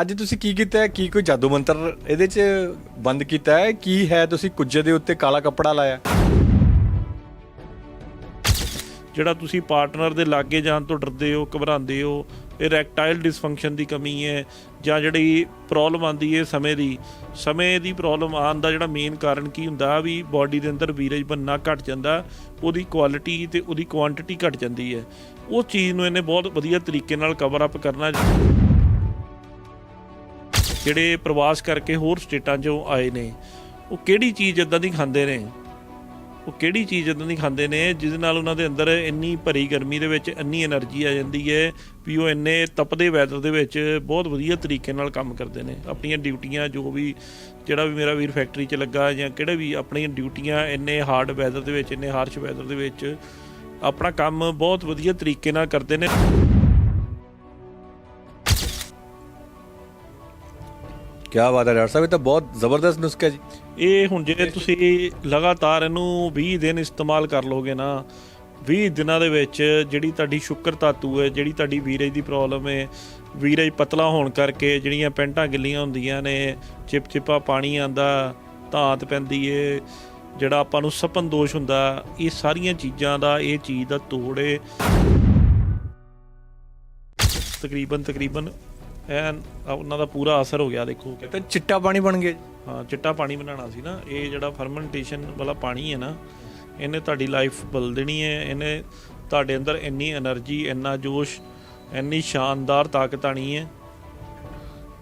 ਅੱਜ ਤੁਸੀਂ ਕੀ ਕੀਤਾ ਕੀ ਕੋਈ ਜਾਦੂ ਮੰਤਰ ਇਹਦੇ 'ਚ ਬੰਦ ਕੀਤਾ ਹੈ? ਕੀ ਹੈ ਤੁਸੀਂ ਕੁੱਜੇ ਦੇ ਉੱਤੇ ਕਾਲਾ ਕੱਪੜਾ ਲਾਇਆ? ਜਿਹੜਾ ਤੁਸੀਂ ਪਾਰਟਨਰ ਦੇ ਲਾਗੇ ਜਾਣ ਤੋਂ ਡਰਦੇ ਹੋ, ਘਬਰਾਉਂਦੇ ਹੋ ਇਰੈਕਟਾਈਲ ਡਿਸਫੰਕਸ਼ਨ ਦੀ ਕਮੀ ਹੈ ਜਾਂ ਜਿਹੜੀ ਪ੍ਰੋਬਲਮ ਆਂਦੀ ਹੈ ਸਮੇਂ ਦੀ ਸਮੇਂ ਦੀ ਪ੍ਰੋਬਲਮ ਆਉਣ ਦਾ ਜਿਹੜਾ ਮੇਨ ਕਾਰਨ ਕੀ ਹੁੰਦਾ? ਵੀ ਬਾਡੀ ਦੇ ਅੰਦਰ ਵੀਰਜ ਬੰਨਾ ਘਟ ਜਾਂਦਾ, ਉਹਦੀ ਕੁਆਲਿਟੀ ਤੇ ਉਹਦੀ ਕੁਆਂਟੀਟੀ ਘਟ ਜਾਂਦੀ ਹੈ। ਉਹ ਚੀਜ਼ ਨੂੰ ਇਹਨੇ ਬਹੁਤ ਵਧੀਆ ਤਰੀਕੇ ਨਾਲ ਕਵਰ ਅਪ ਕਰਨਾ ਜਿਹੜੇ ਪ੍ਰਵਾਸ ਕਰਕੇ ਹੋਰ ਸਟੇਟਾਂ 'ਚੋਂ ਆਏ ਨੇ, ਉਹ ਕਿਹੜੀ ਚੀਜ਼ ਇਦਾਂ ਦੀ ਖਾਂਦੇ ਨੇ? ਉਹ ਕਿਹੜੀ ਚੀਜ਼ ਇਦਾਂ ਦੀ ਖਾਂਦੇ ਨੇ ਜਿਹਦੇ ਨਾਲ ਉਹਨਾਂ ਦੇ ਅੰਦਰ ਇੰਨੀ ਭਰੀ ਗਰਮੀ ਦੇ ਵਿੱਚ ਇੰਨੀ એનર્ਜੀ ਆ ਜਾਂਦੀ ਹੈ ਵੀ ਉਹ ਇੰਨੇ ਤਪਦੇ ਵੈਦਰ ਦੇ ਵਿੱਚ ਬਹੁਤ ਵਧੀਆ ਤਰੀਕੇ ਨਾਲ ਕੰਮ ਕਰਦੇ ਨੇ। ਆਪਣੀਆਂ ਡਿਊਟੀਆਂ ਜੋ ਵੀ ਜਿਹੜਾ ਵੀ ਮੇਰਾ ਵੀਰ ਫੈਕਟਰੀ 'ਚ ਲੱਗਾ ਜਾਂ ਕਿਹੜਾ ਵੀ ਆਪਣੀਆਂ ਡਿਊਟੀਆਂ ਇੰਨੇ ਹਾਰਡ ਵੈਦਰ ਦੇ ਵਿੱਚ, ਇੰਨੇ ਹਾਰਸ਼ ਵੈਦਰ ਦੇ ਵਿੱਚ, ਆਪਣਾ ਕੰਮ ਬਹੁਤ ਵਧੀਆ ਤਰੀਕੇ ਨਾਲ ਕਰਦੇ ਨੇ। ਕੀ ਬਾਤ ਹੈ ਡਾਕਟਰ ਸਾਹਿਬ, ਇਹ ਤਾਂ ਬਹੁਤ ਜ਼ਬਰਦਸਤ ਨੁਸਖਾ ਜੀ। ਇਹ ਹੁਣ ਜੇ ਤੁਸੀਂ ਲਗਾਤਾਰ ਇਹਨੂੰ 20 ਦਿਨ ਇਸਤੇਮਾਲ ਕਰ ਲੋਗੇ ਨਾ 20 ਦਿਨਾਂ ਦੇ ਵਿੱਚ ਜਿਹੜੀ ਤੁਹਾਡੀ ਸ਼ੁਕਰ ਧਾਤੂ ਹੈ, ਜਿਹੜੀ ਤੁਹਾਡੀ ਵੀਰਜ ਦੀ ਪ੍ਰੋਬਲਮ ਹੈ, ਵੀਰਜ ਪਤਲਾ ਹੋਣ ਕਰਕੇ ਜਿਹੜੀਆਂ ਪੈਂਟਾਂ ਗਿੱਲੀਆਂ ਹੁੰਦੀਆਂ ਨੇ ਚਿਪਚਿਪਾ ਪਾਣੀ ਆਂਦਾ ਧਾਤ ਪੈਂਦੀ ਏ, ਜਿਹੜਾ ਆਪਾਂ ਨੂੰ ਸਪਨ ਦੋਸ਼ ਹੁੰਦਾ, ਇਹ ਸਾਰੀਆਂ ਚੀਜ਼ਾਂ ਦਾ, ਇਹ ਚੀਜ਼ ਦਾ ਤੋੜ ਏ। ਤਕਰੀਬਨ ਤਕਰੀਬਨ ਐਨ ਉਹਨਾਂ ਦਾ ਪੂਰਾ ਅਸਰ ਹੋ ਗਿਆ ਦੇਖੋ। ਕਿ- ਚਿੱਟਾ ਪਾਣੀ ਬਣ ਗਿਆ ਹਾਂ ਚਿੱਟਾ ਪਾਣੀ ਬਣਾਉਣਾ ਸੀ ਨਾ ਇਹ ਜਿਹੜਾ ਫਰਮੈਂਟੇਸ਼ਨ ਵਾਲਾ ਪਾਣੀ ਹੈ ਨਾ ਇਹਨੇ ਤੁਹਾਡੀ ਲਾਈਫ ਬਦਲ ਦੇਣੀ ਹੈ ਇਹਨੇ ਤੁਹਾਡੇ ਅੰਦਰ ਇੰਨੀ એનર્ਜੀ ਇੰਨਾ ਜੋਸ਼ ਇੰਨੀ ਸ਼ਾਨਦਾਰ ਤਾਕਤ ਆਣੀ ਹੈ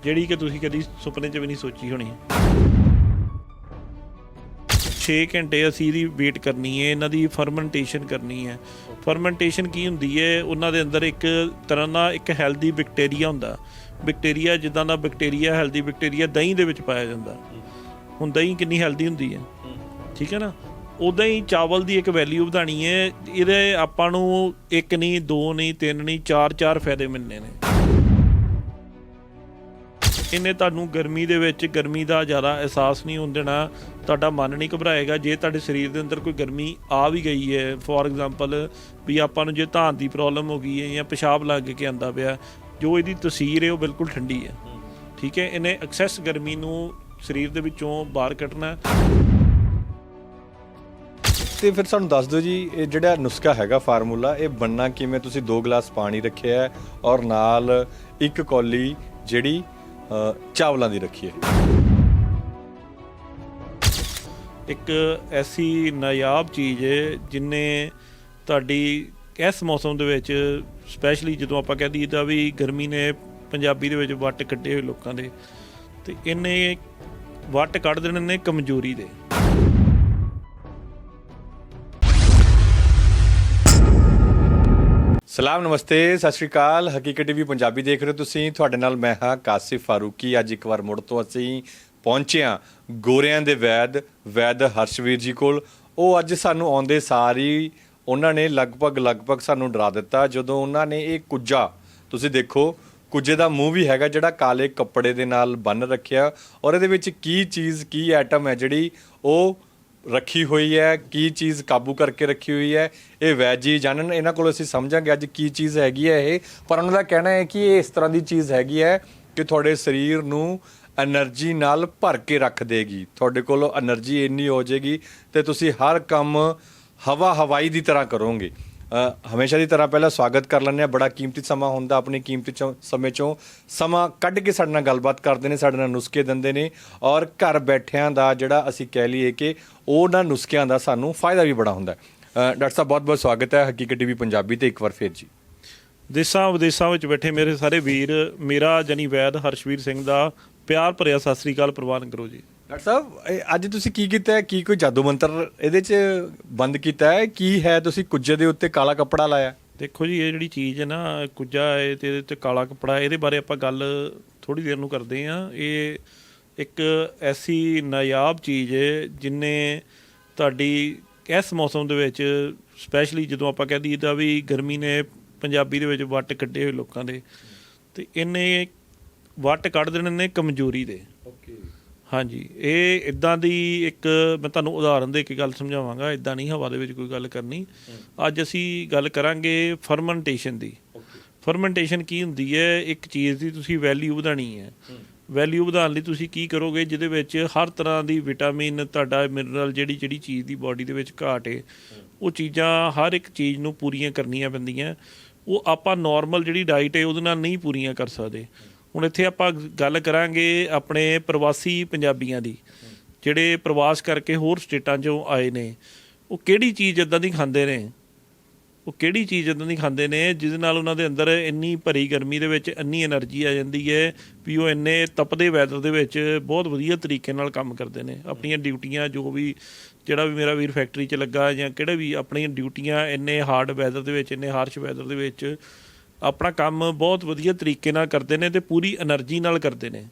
ਜਿਹੜੀ ਕਿ ਤੁਸੀਂ ਕਦੀ ਸੁਪਨੇ 'ਚ ਵੀ ਨਹੀਂ ਸੋਚੀ ਹੋਣੀ। 6 ਘੰਟੇ ਅਸੀਂ ਇਹਦੀ ਵੇਟ ਕਰਨੀ ਹੈ ਇਹਨਾਂ ਦੀ ਫਰਮੈਂਟੇਸ਼ਨ ਕਰਨੀ ਹੈ। ਫਰਮੈਂਟੇਸ਼ਨ ਕੀ ਹੁੰਦੀ ਹੈ ਉਹਨਾਂ ਦੇ ਅੰਦਰ ਇੱਕ ਤਰ੍ਹਾਂ ਦਾ ਇੱਕ ਹੈਲਦੀ ਬੈਕਟੀਰੀਆ ਹੁੰਦਾ। ਬੈਕਟੀਰੀਆ, ਜਿੱਦਾਂ ਦਾ ਬੈਕਟੀਰੀਆ, ਹੈਲਦੀ ਬੈਕਟੀਰੀਆ ਦਹੀਂ ਦੇ ਵਿੱਚ ਪਾਇਆ ਜਾਂਦਾ। ਹੁਣ ਦਹੀਂ ਕਿੰਨੀ ਹੈਲਦੀ ਹੁੰਦੀ ਹੈ। ਠੀਕ ਹੈ ਨਾ? ਉਦਾਂ ਹੀ ਚਾਵਲ ਦੀ ਇੱਕ ਵੈਲਿਊ ਵਧਾਣੀ ਹੈ। ਇਹਦੇ ਆਪਾਂ ਨੂੰ ਇੱਕ ਨਹੀਂ ਦੋ ਨਹੀਂ ਤਿੰਨ ਨਹੀਂ ਚਾਰ ਚਾਰ ਫਾਇਦੇ ਮਿਲਨੇ ਨੇ। ਇਹਨੇ ਤੁਹਾਨੂੰ ਗਰਮੀ ਦੇ ਵਿੱਚ ਗਰਮੀ ਦਾ ਜ਼ਿਆਦਾ ਅਹਿਸਾਸ ਨਹੀਂ ਹੋਣ ਦੇਣਾ। ਤੁਹਾਡਾ ਮਨ ਨਹੀਂ ਘਬਰਾਏਗਾ। ਜੇ ਤੁਹਾਡੇ ਸਰੀਰ ਦੇ ਅੰਦਰ ਕੋਈ ਗਰਮੀ ਆ ਵੀ ਗਈ ਹੈ ਫੋਰ ਐਗਜ਼ਾਮਪਲ ਵੀ ਆਪਾਂ ਨੂੰ ਜੇ ਧਾਨ ਦੀ ਪ੍ਰੋਬਲਮ ਹੋ ਗਈ ਹੈ ਜਾਂ ਪਿਸ਼ਾਬ ਲੱਗ ਕੇ ਆਂਦਾ ਪਿਆ ਜੋ ਇਹਦੀ ਤਸੀਰ ਹੈ ਉਹ ਬਿਲਕੁਲ ਠੰਡੀ ਹੈ। ਠੀਕ ਹੈ? ਇਹਨੇ ਐਕਸੈਸ ਗਰਮੀ ਨੂੰ ਸਰੀਰ ਦੇ ਵਿੱਚੋਂ ਬਾਹਰ ਕੱਢਣਾ ਤੇ ਫਿਰ ਸਾਨੂੰ ਦੱਸ ਦਿਓ ਜੀ ਇਹ ਜਿਹੜਾ ਨੁਸਖਾ ਹੈਗਾ ਫਾਰਮੂਲਾ ਇਹ ਬੰਨਾ ਕਿਵੇਂ? ਤੁਸੀਂ 2 ਗਲਾਸ ਪਾਣੀ ਰੱਖਿਆ ਹੈ ਔਰ ਨਾਲ ਇੱਕ ਕੌਲੀ ਜਿਹੜੀ ਚਾਵਲਾਂ ਦੀ ਰੱਖੀ ਹੈ। ਇੱਕ ਐਸੀ ਨਾਯਾਬ ਚੀਜ਼ ਹੈ ਜਿਨੇ ਤੁਹਾਡੀ ਇਸ ਮੌਸਮ ਦੇ ਵਿੱਚ ਸਪੈਸ਼ਲੀ ਜਦੋਂ ਆਪਾਂ ਕਹਿ ਦਈਦਾ ਵੀ ਗਰਮੀ ਨੇ ਪੰਜਾਬੀ ਦੇ ਵਿੱਚ ਵੱਟ ਕੱਢੇ ਹੋਏ ਲੋਕਾਂ ਦੇ, ਤੇ ਇਹਨੇ ਵੱਟ ਕੱਢ ਦੇਣੇ ਨੇ ਕਮਜ਼ੋਰੀ ਦੇ। ਸਲਾਮ, ਨਮਸਤੇ, ਸਤਿ ਸ਼੍ਰੀ ਅਕਾਲ। ਹਕੀਕਤ ਟੀਵੀ ਪੰਜਾਬੀ ਦੇਖ ਰਹੇ ਹੋ ਤੁਸੀਂ। ਤੁਹਾਡੇ ਨਾਲ ਮੈਂ ਹਾਂ ਕਾਸਿਫ ਫਾਰੂਕੀ। ਅੱਜ ਇੱਕ ਵਾਰ ਮੁੜ ਤੋਂ ਅਸੀਂ ਪਹੁੰਚੇ ਹਾਂ ਗੋਰਿਆਂ ਦੇ ਵੈਦ ਵੈਦ ਹਰਸ਼ਵੀਰ ਜੀ ਕੋਲ। ਉਹ ਅੱਜ ਸਾਨੂੰ ਆਉਂਦੇ ਸਾਰੀ ਉਹਨਾਂ ਨੇ ਲਗਭਗ ਲਗਭਗ ਸਾਨੂੰ ਡਰਾ ਦਿੱਤਾ। ਜਦੋਂ ਉਹਨਾਂ ਨੇ ਇਹ ਕੁੱਜਾ, ਤੁਸੀਂ ਦੇਖੋ, ਕੁੱਜੇ ਦਾ ਮੂੰਹ ਵੀ ਹੈਗਾ ਜਿਹੜਾ ਕਾਲੇ ਕੱਪੜੇ ਦੇ ਨਾਲ ਬੰਨ ਰੱਖਿਆ। ਔਰ ਇਹਦੇ ਵਿੱਚ ਕੀ ਚੀਜ਼, ਕੀ ਆਈਟਮ ਹੈ ਜਿਹੜੀ ਉਹ ਰੱਖੀ ਹੋਈ ਹੈ, ਕੀ ਚੀਜ਼ ਕਾਬੂ ਕਰਕੇ ਰੱਖੀ ਹੋਈ ਹੈ, ਇਹ ਵੈਜੀ ਜਾਣਨ। ਇਹਨਾਂ ਕੋਲ ਅਸੀਂ ਸਮਝਾਂਗੇ ਅੱਜ ਕੀ ਚੀਜ਼ ਹੈਗੀ ਹੈ ਇਹ। ਪਰ ਉਹਨਾਂ ਦਾ ਕਹਿਣਾ ਹੈ ਕਿ ਇਹ ਇਸ ਤਰ੍ਹਾਂ ਦੀ ਚੀਜ਼ ਹੈਗੀ ਹੈ ਕਿ ਤੁਹਾਡੇ ਸਰੀਰ ਨੂੰ ਐਨਰਜੀ ਨਾਲ ਭਰ ਕੇ ਰੱਖ ਦੇਗੀ। ਤੁਹਾਡੇ ਕੋਲ ਐਨਰਜੀ ਇੰਨੀ ਹੋ ਜਾਏਗੀ ਤੇ ਤੁਸੀਂ ਹਰ ਕੰਮ ਹਵਾ ਹਵਾਈ ਦੀ ਤਰ੍ਹਾਂ ਕਰੋਗੇ। ਹਮੇਸ਼ਾ ਦੀ ਤਰ੍ਹਾਂ ਪਹਿਲਾਂ ਸਵਾਗਤ ਕਰ ਲੈਂਦੇ ਆ ਬੜਾ ਕੀਮਤੀ ਸਮਾਂ ਹੁੰਦਾ ਆਪਣੀ ਕੀਮਤੀ ਚੋਂ- ਸਮੇਂ ਚੋਂ। ਸਮਾਂ ਕੱਢ ਕੇ ਸਾਡੇ ਨਾਲ ਗੱਲਬਾਤ ਕਰਦੇ ਨੇ, ਸਾਡੇ ਨਾਲ ਨੁਸਖੇ ਦਿੰਦੇ ਨੇ। ਔਰ ਘਰ ਬੈਠਿਆਂ ਦਾ ਜਿਹੜਾ ਅਸੀਂ ਕਹਿ ਲਈਏ ਕਿ ਉਹਨਾਂ ਨੁਸਖਿਆਂ ਦਾ ਸਾਨੂੰ ਫਾਇਦਾ ਵੀ ਬੜਾ ਹੁੰਦਾ। ਡਾਕਟਰ ਸਾਹਿਬ, ਬਹੁਤ ਬਹੁਤ ਸਵਾਗਤ ਹੈ। ਹਕੀਕਤ ਟੀਵੀ ਪੰਜਾਬੀ ਤੇ ਇੱਕ ਵਾਰ ਫੇਰ ਜੀ। ਦੇਸਾਂ, ਵਿਦੇਸਾਂ ਵਿੱਚ ਬੈਠੇ ਮੇਰੇ ਸਾਰੇ ਵੀਰ, ਮੇਰਾ ਜਨੀ ਵੈਦ ਹਰਸ਼ਵੀਰ ਸਿੰਘ ਦਾ ਪਿਆਰ ਭਰਿਆ ਸਤਿ ਸ੍ਰੀ ਅਕਾਲ ਪ੍ਰਵਾਨ ਕਰੋ ਜੀ। ਡਾਕਟਰ ਸਾਹਿਬ, ਇਹ ਅੱਜ ਤੁਸੀਂ ਕੀ ਕੀਤਾ ਹੈ? ਕੀ ਕੋਈ ਜਾਦੂ ਮੰਤਰ ਇਹਦੇ 'ਚ ਬੰਦ ਕੀਤਾ ਹੈ? ਕੀ ਹੈ ਤੁਸੀਂ ਕੁੱਜੇ ਦੇ ਉੱਤੇ ਕਾਲਾ ਕੱਪੜਾ ਲਾਇਆ? ਦੇਖੋ ਜੀ, ਇਹ ਜਿਹੜੀ ਚੀਜ਼ ਹੈ ਨਾ, ਕੁੱਜਾ ਹੈ ਤੇ ਇਹਦੇ ਤੇ ਕਾਲਾ ਕੱਪੜਾ ਇਹਦੇ ਬਾਰੇ ਆਪਾਂ ਗੱਲ ਥੋੜੀ ਦੇਰ ਨੂੰ ਕਰਦੇ ਆ ਇਹ ਇੱਕ ਐਸੀ ਨਾਯਾਬ ਚੀਜ਼ ਹੈ ਜਿਨੇ ਤੁਹਾਡੀ ਇਸ ਮੌਸਮ ਦੇ ਵਿੱਚ ਸਪੈਸ਼ਲੀ ਜਦੋਂ ਆਪਾਂ ਕਹਿ ਦਈਦਾ ਵੀ ਗਰਮੀ ਨੇ ਪੰਜਾਬੀ ਦੇ ਵਿੱਚ ਵੱਟ ਕੱਢੇ ਹੋਏ ਲੋਕਾਂ ਦੇ, ਤੇ ਇਹਨੇ ਵੱਟ ਕੱਢ ਦੇਣੇ ਨੇ ਕਮਜ਼ੋਰੀ ਦੇ। ਹਾਂਜੀ ਇਹ ਇਦਾਂ ਦੀ ਇੱਕ ਮੈਂ ਤੁਹਾਨੂੰ ਉਦਾਹਰਨ ਦੇ ਕੇ ਗੱਲ ਸਮਝਾਵਾਂਗਾ ਇਦਾਂ ਨਹੀਂ ਹਵਾ ਦੇ ਵਿੱਚ ਕੋਈ ਗੱਲ ਕਰਨੀ। ਅੱਜ ਅਸੀਂ ਗੱਲ ਕਰਾਂਗੇ ਫਰਮੈਂਟੇਸ਼ਨ ਦੀ। ਫਰਮੈਂਟੇਸ਼ਨ ਕੀ ਹੁੰਦੀ ਹੈ? ਇੱਕ ਚੀਜ਼ ਦੀ ਤੁਸੀਂ ਵੈਲਿਊ ਵਧਾਣੀ ਹੈ। ਵੈਲਿਊ ਵਧਾਉਣ ਲਈ ਤੁਸੀਂ ਕੀ ਕਰੋਗੇ? ਜਿਹਦੇ ਵਿੱਚ ਹਰ ਤਰ੍ਹਾਂ ਦੀ ਵਿਟਾਮਿਨ ਤੁਹਾਡਾ ਮਿਨਰਲ ਜਿਹੜੀ ਜਿਹੜੀ ਚੀਜ਼ ਦੀ ਬਾਡੀ ਦੇ ਵਿੱਚ ਘਾਟ ਹੈ। ਉਹ ਚੀਜ਼ਾਂ ਹਰ ਇੱਕ ਚੀਜ਼ ਨੂੰ ਪੂਰੀਆਂ ਕਰਨੀਆਂ ਪੈਂਦੀਆਂ। ਉਹ ਆਪਾਂ ਨਾਰਮਲ ਜਿਹੜੀ ਡਾਈਟ ਹੈ ਉਹਦੇ ਨਾਲ ਨਹੀਂ ਪੂਰੀਆਂ ਕਰ ਸਕਦੇ। ਹੁਣ ਇੱਥੇ ਆਪਾਂ ਗੱਲ ਕਰਾਂਗੇ ਆਪਣੇ ਪ੍ਰਵਾਸੀ ਪੰਜਾਬੀਆਂ ਦੀ, ਜਿਹੜੇ ਪ੍ਰਵਾਸ ਕਰਕੇ ਹੋਰ ਸਟੇਟਾਂ 'ਚੋਂ ਆਏ ਨੇ। ਉਹ ਕਿਹੜੀ ਚੀਜ਼ ਇਦਾਂ ਦੀ ਖਾਂਦੇ ਨੇ? ਉਹ ਕਿਹੜੀ ਚੀਜ਼ ਇਦਾਂ ਦੀ ਖਾਂਦੇ ਨੇ ਜਿਸ ਨਾਲ ਉਹਨਾਂ ਦੇ ਅੰਦਰ ਇੰਨੀ ਭਰੀ ਗਰਮੀ ਦੇ ਵਿੱਚ ਇੰਨੀ એનર્ਜੀ ਆ ਜਾਂਦੀ ਹੈ ਵੀ ਉਹ ਇੰਨੇ ਤਪਦੇ ਵੈਦਰ ਦੇ ਵਿੱਚ ਬਹੁਤ ਵਧੀਆ ਤਰੀਕੇ ਨਾਲ ਕੰਮ ਕਰਦੇ ਨੇ। ਆਪਣੀਆਂ ਡਿਊਟੀਆਂ ਜੋ ਵੀ ਜਿਹੜਾ ਵੀ ਮੇਰਾ ਵੀਰ ਫੈਕਟਰੀ 'ਚ ਲੱਗਾ ਜਾਂ ਕਿਹੜੇ ਵੀ ਆਪਣੀਆਂ ਡਿਊਟੀਆਂ ਇੰਨੇ ਹਾਰਡ ਵੈਦਰ ਦੇ ਵਿੱਚ, ਇੰਨੇ ਹਾਰਸ਼ ਵੈਦਰ ਦੇ ਵਿੱਚ ਆਪਣਾ ਕੰਮ ਬਹੁਤ ਵਧੀਆ ਤਰੀਕੇ ਨਾਲ ਕਰਦੇ ਨੇ ਤੇ ਪੂਰੀ એનર્ਜੀ ਨਾਲ ਕਰਦੇ ਨੇ।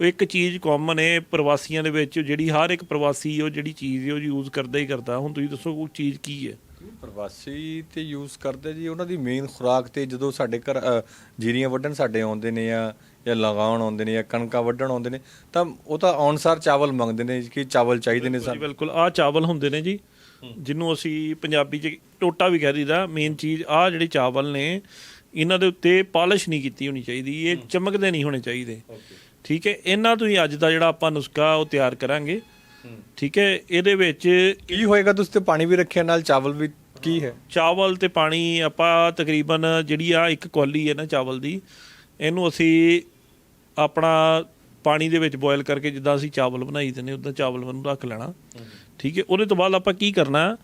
ਉਹ ਇੱਕ ਚੀਜ਼ ਕਾਮਨ ਹੈ ਪ੍ਰਵਾਸੀਆਂ ਦੇ ਵਿੱਚ ਜਿਹੜੀ ਹਰ ਇੱਕ ਪ੍ਰਵਾਸੀ ਉਹ ਜਿਹੜੀ ਚੀਜ਼ ਉਹ ਯੂਜ਼ ਕਰਦਾ ਹੀ ਕਰਦਾ। ਹੁਣ ਤੁਸੀਂ ਦੱਸੋ ਉਹ ਚੀਜ਼ ਕੀ ਹੈ ਪ੍ਰਵਾਸੀ ਤੇ ਯੂਜ਼ ਕਰਦੇ ਜੀ ਉਹਨਾਂ ਦੀ ਮੇਨ ਖੁਰਾਕ ਤੇ ਜਦੋਂ ਸਾਡੇ ਘਰ ਜੀਰੀਆਂ ਵੱਢਣ ਸਾਡੇ ਆਉਂਦੇ ਨੇ ਆ ਜਾਂ ਲਗਾਉਣ ਆਉਂਦੇ ਨੇ ਜਾਂ ਕਣਕਾਂ ਵੱਢਣ ਆਉਂਦੇ ਨੇ ਤਾਂ ਉਹ ਤਾਂ ਔਨਸਾਰ ਚਾਵਲ ਮੰਗਦੇ ਨੇ ਕਿ ਚਾਵਲ ਚਾਹੀਦੇ ਨੇ ਸਾਨੂੰ। ਬਿਲਕੁਲ। ਆ ਚਾਵਲ ਹੁੰਦੇ ਨੇ ਜੀ ਜਿਹਨੂੰ ਅਸੀਂ ਪੰਜਾਬੀ ਚ ਟੋਟਾ ਵੀ ਕਹਿ ਦਈਦਾ। ਮੇਨ ਚੀਜ਼ ਆ ਜਿਹੜੇ ਚਾਵਲ ਨੇ ਇਹਨਾਂ ਦੇ ਉੱਤੇ ਪਾਲਿਸ਼ ਨਹੀਂ ਕੀਤੀ ਹੋਣੀ ਚਾਹੀਦੀ ਇਹ ਚਮਕਦੇ ਨਹੀਂ ਹੋਣੇ ਚਾਹੀਦੇ। ਠੀਕ ਹੈ ਇਹਨਾਂ ਤੋਂ ਹੀ ਅੱਜ ਦਾ ਜਿਹੜਾ ਆਪਾਂ ਨੁਸਖਾ ਉਹ ਤਿਆਰ ਕਰਾਂਗੇ। ਠੀਕ ਹੈ ਇਹਦੇ ਵਿੱਚ ਕੀ ਹੋਏਗਾ ਤੁਸੀਂ ਤੇ ਪਾਣੀ ਵੀ ਰੱਖਿਆ ਨਾਲ ਚਾਵਲ ਵੀ ਕੀ ਹੈ? ਚਾਵਲ ਤੇ ਪਾਣੀ ਆਪਾਂ ਤਕਰੀਬਨ ਜਿਹੜੀ ਆ ਇੱਕ ਕੌਲੀ ਹੈ ਨਾ ਚਾਵਲ ਦੀ ਇਹਨੂੰ ਅਸੀਂ ਆਪਣਾ ਪਾਣੀ ਦੇ ਵਿੱਚ ਬੋਇਲ ਕਰਕੇ ਜਿੱਦਾਂ ਅਸੀਂ ਚਾਵਲ ਬਣਾਈ ਦੇ ਨੇ ਉਦਾਂ ਚਾਵਲ ਨੂੰ ਰੱਖ ਲੈਣਾ। ਠੀਕ ਹੈ ਉਹਦੇ ਤੋਂ ਬਾਅਦ ਆਪਾਂ ਕੀ ਕਰਨਾ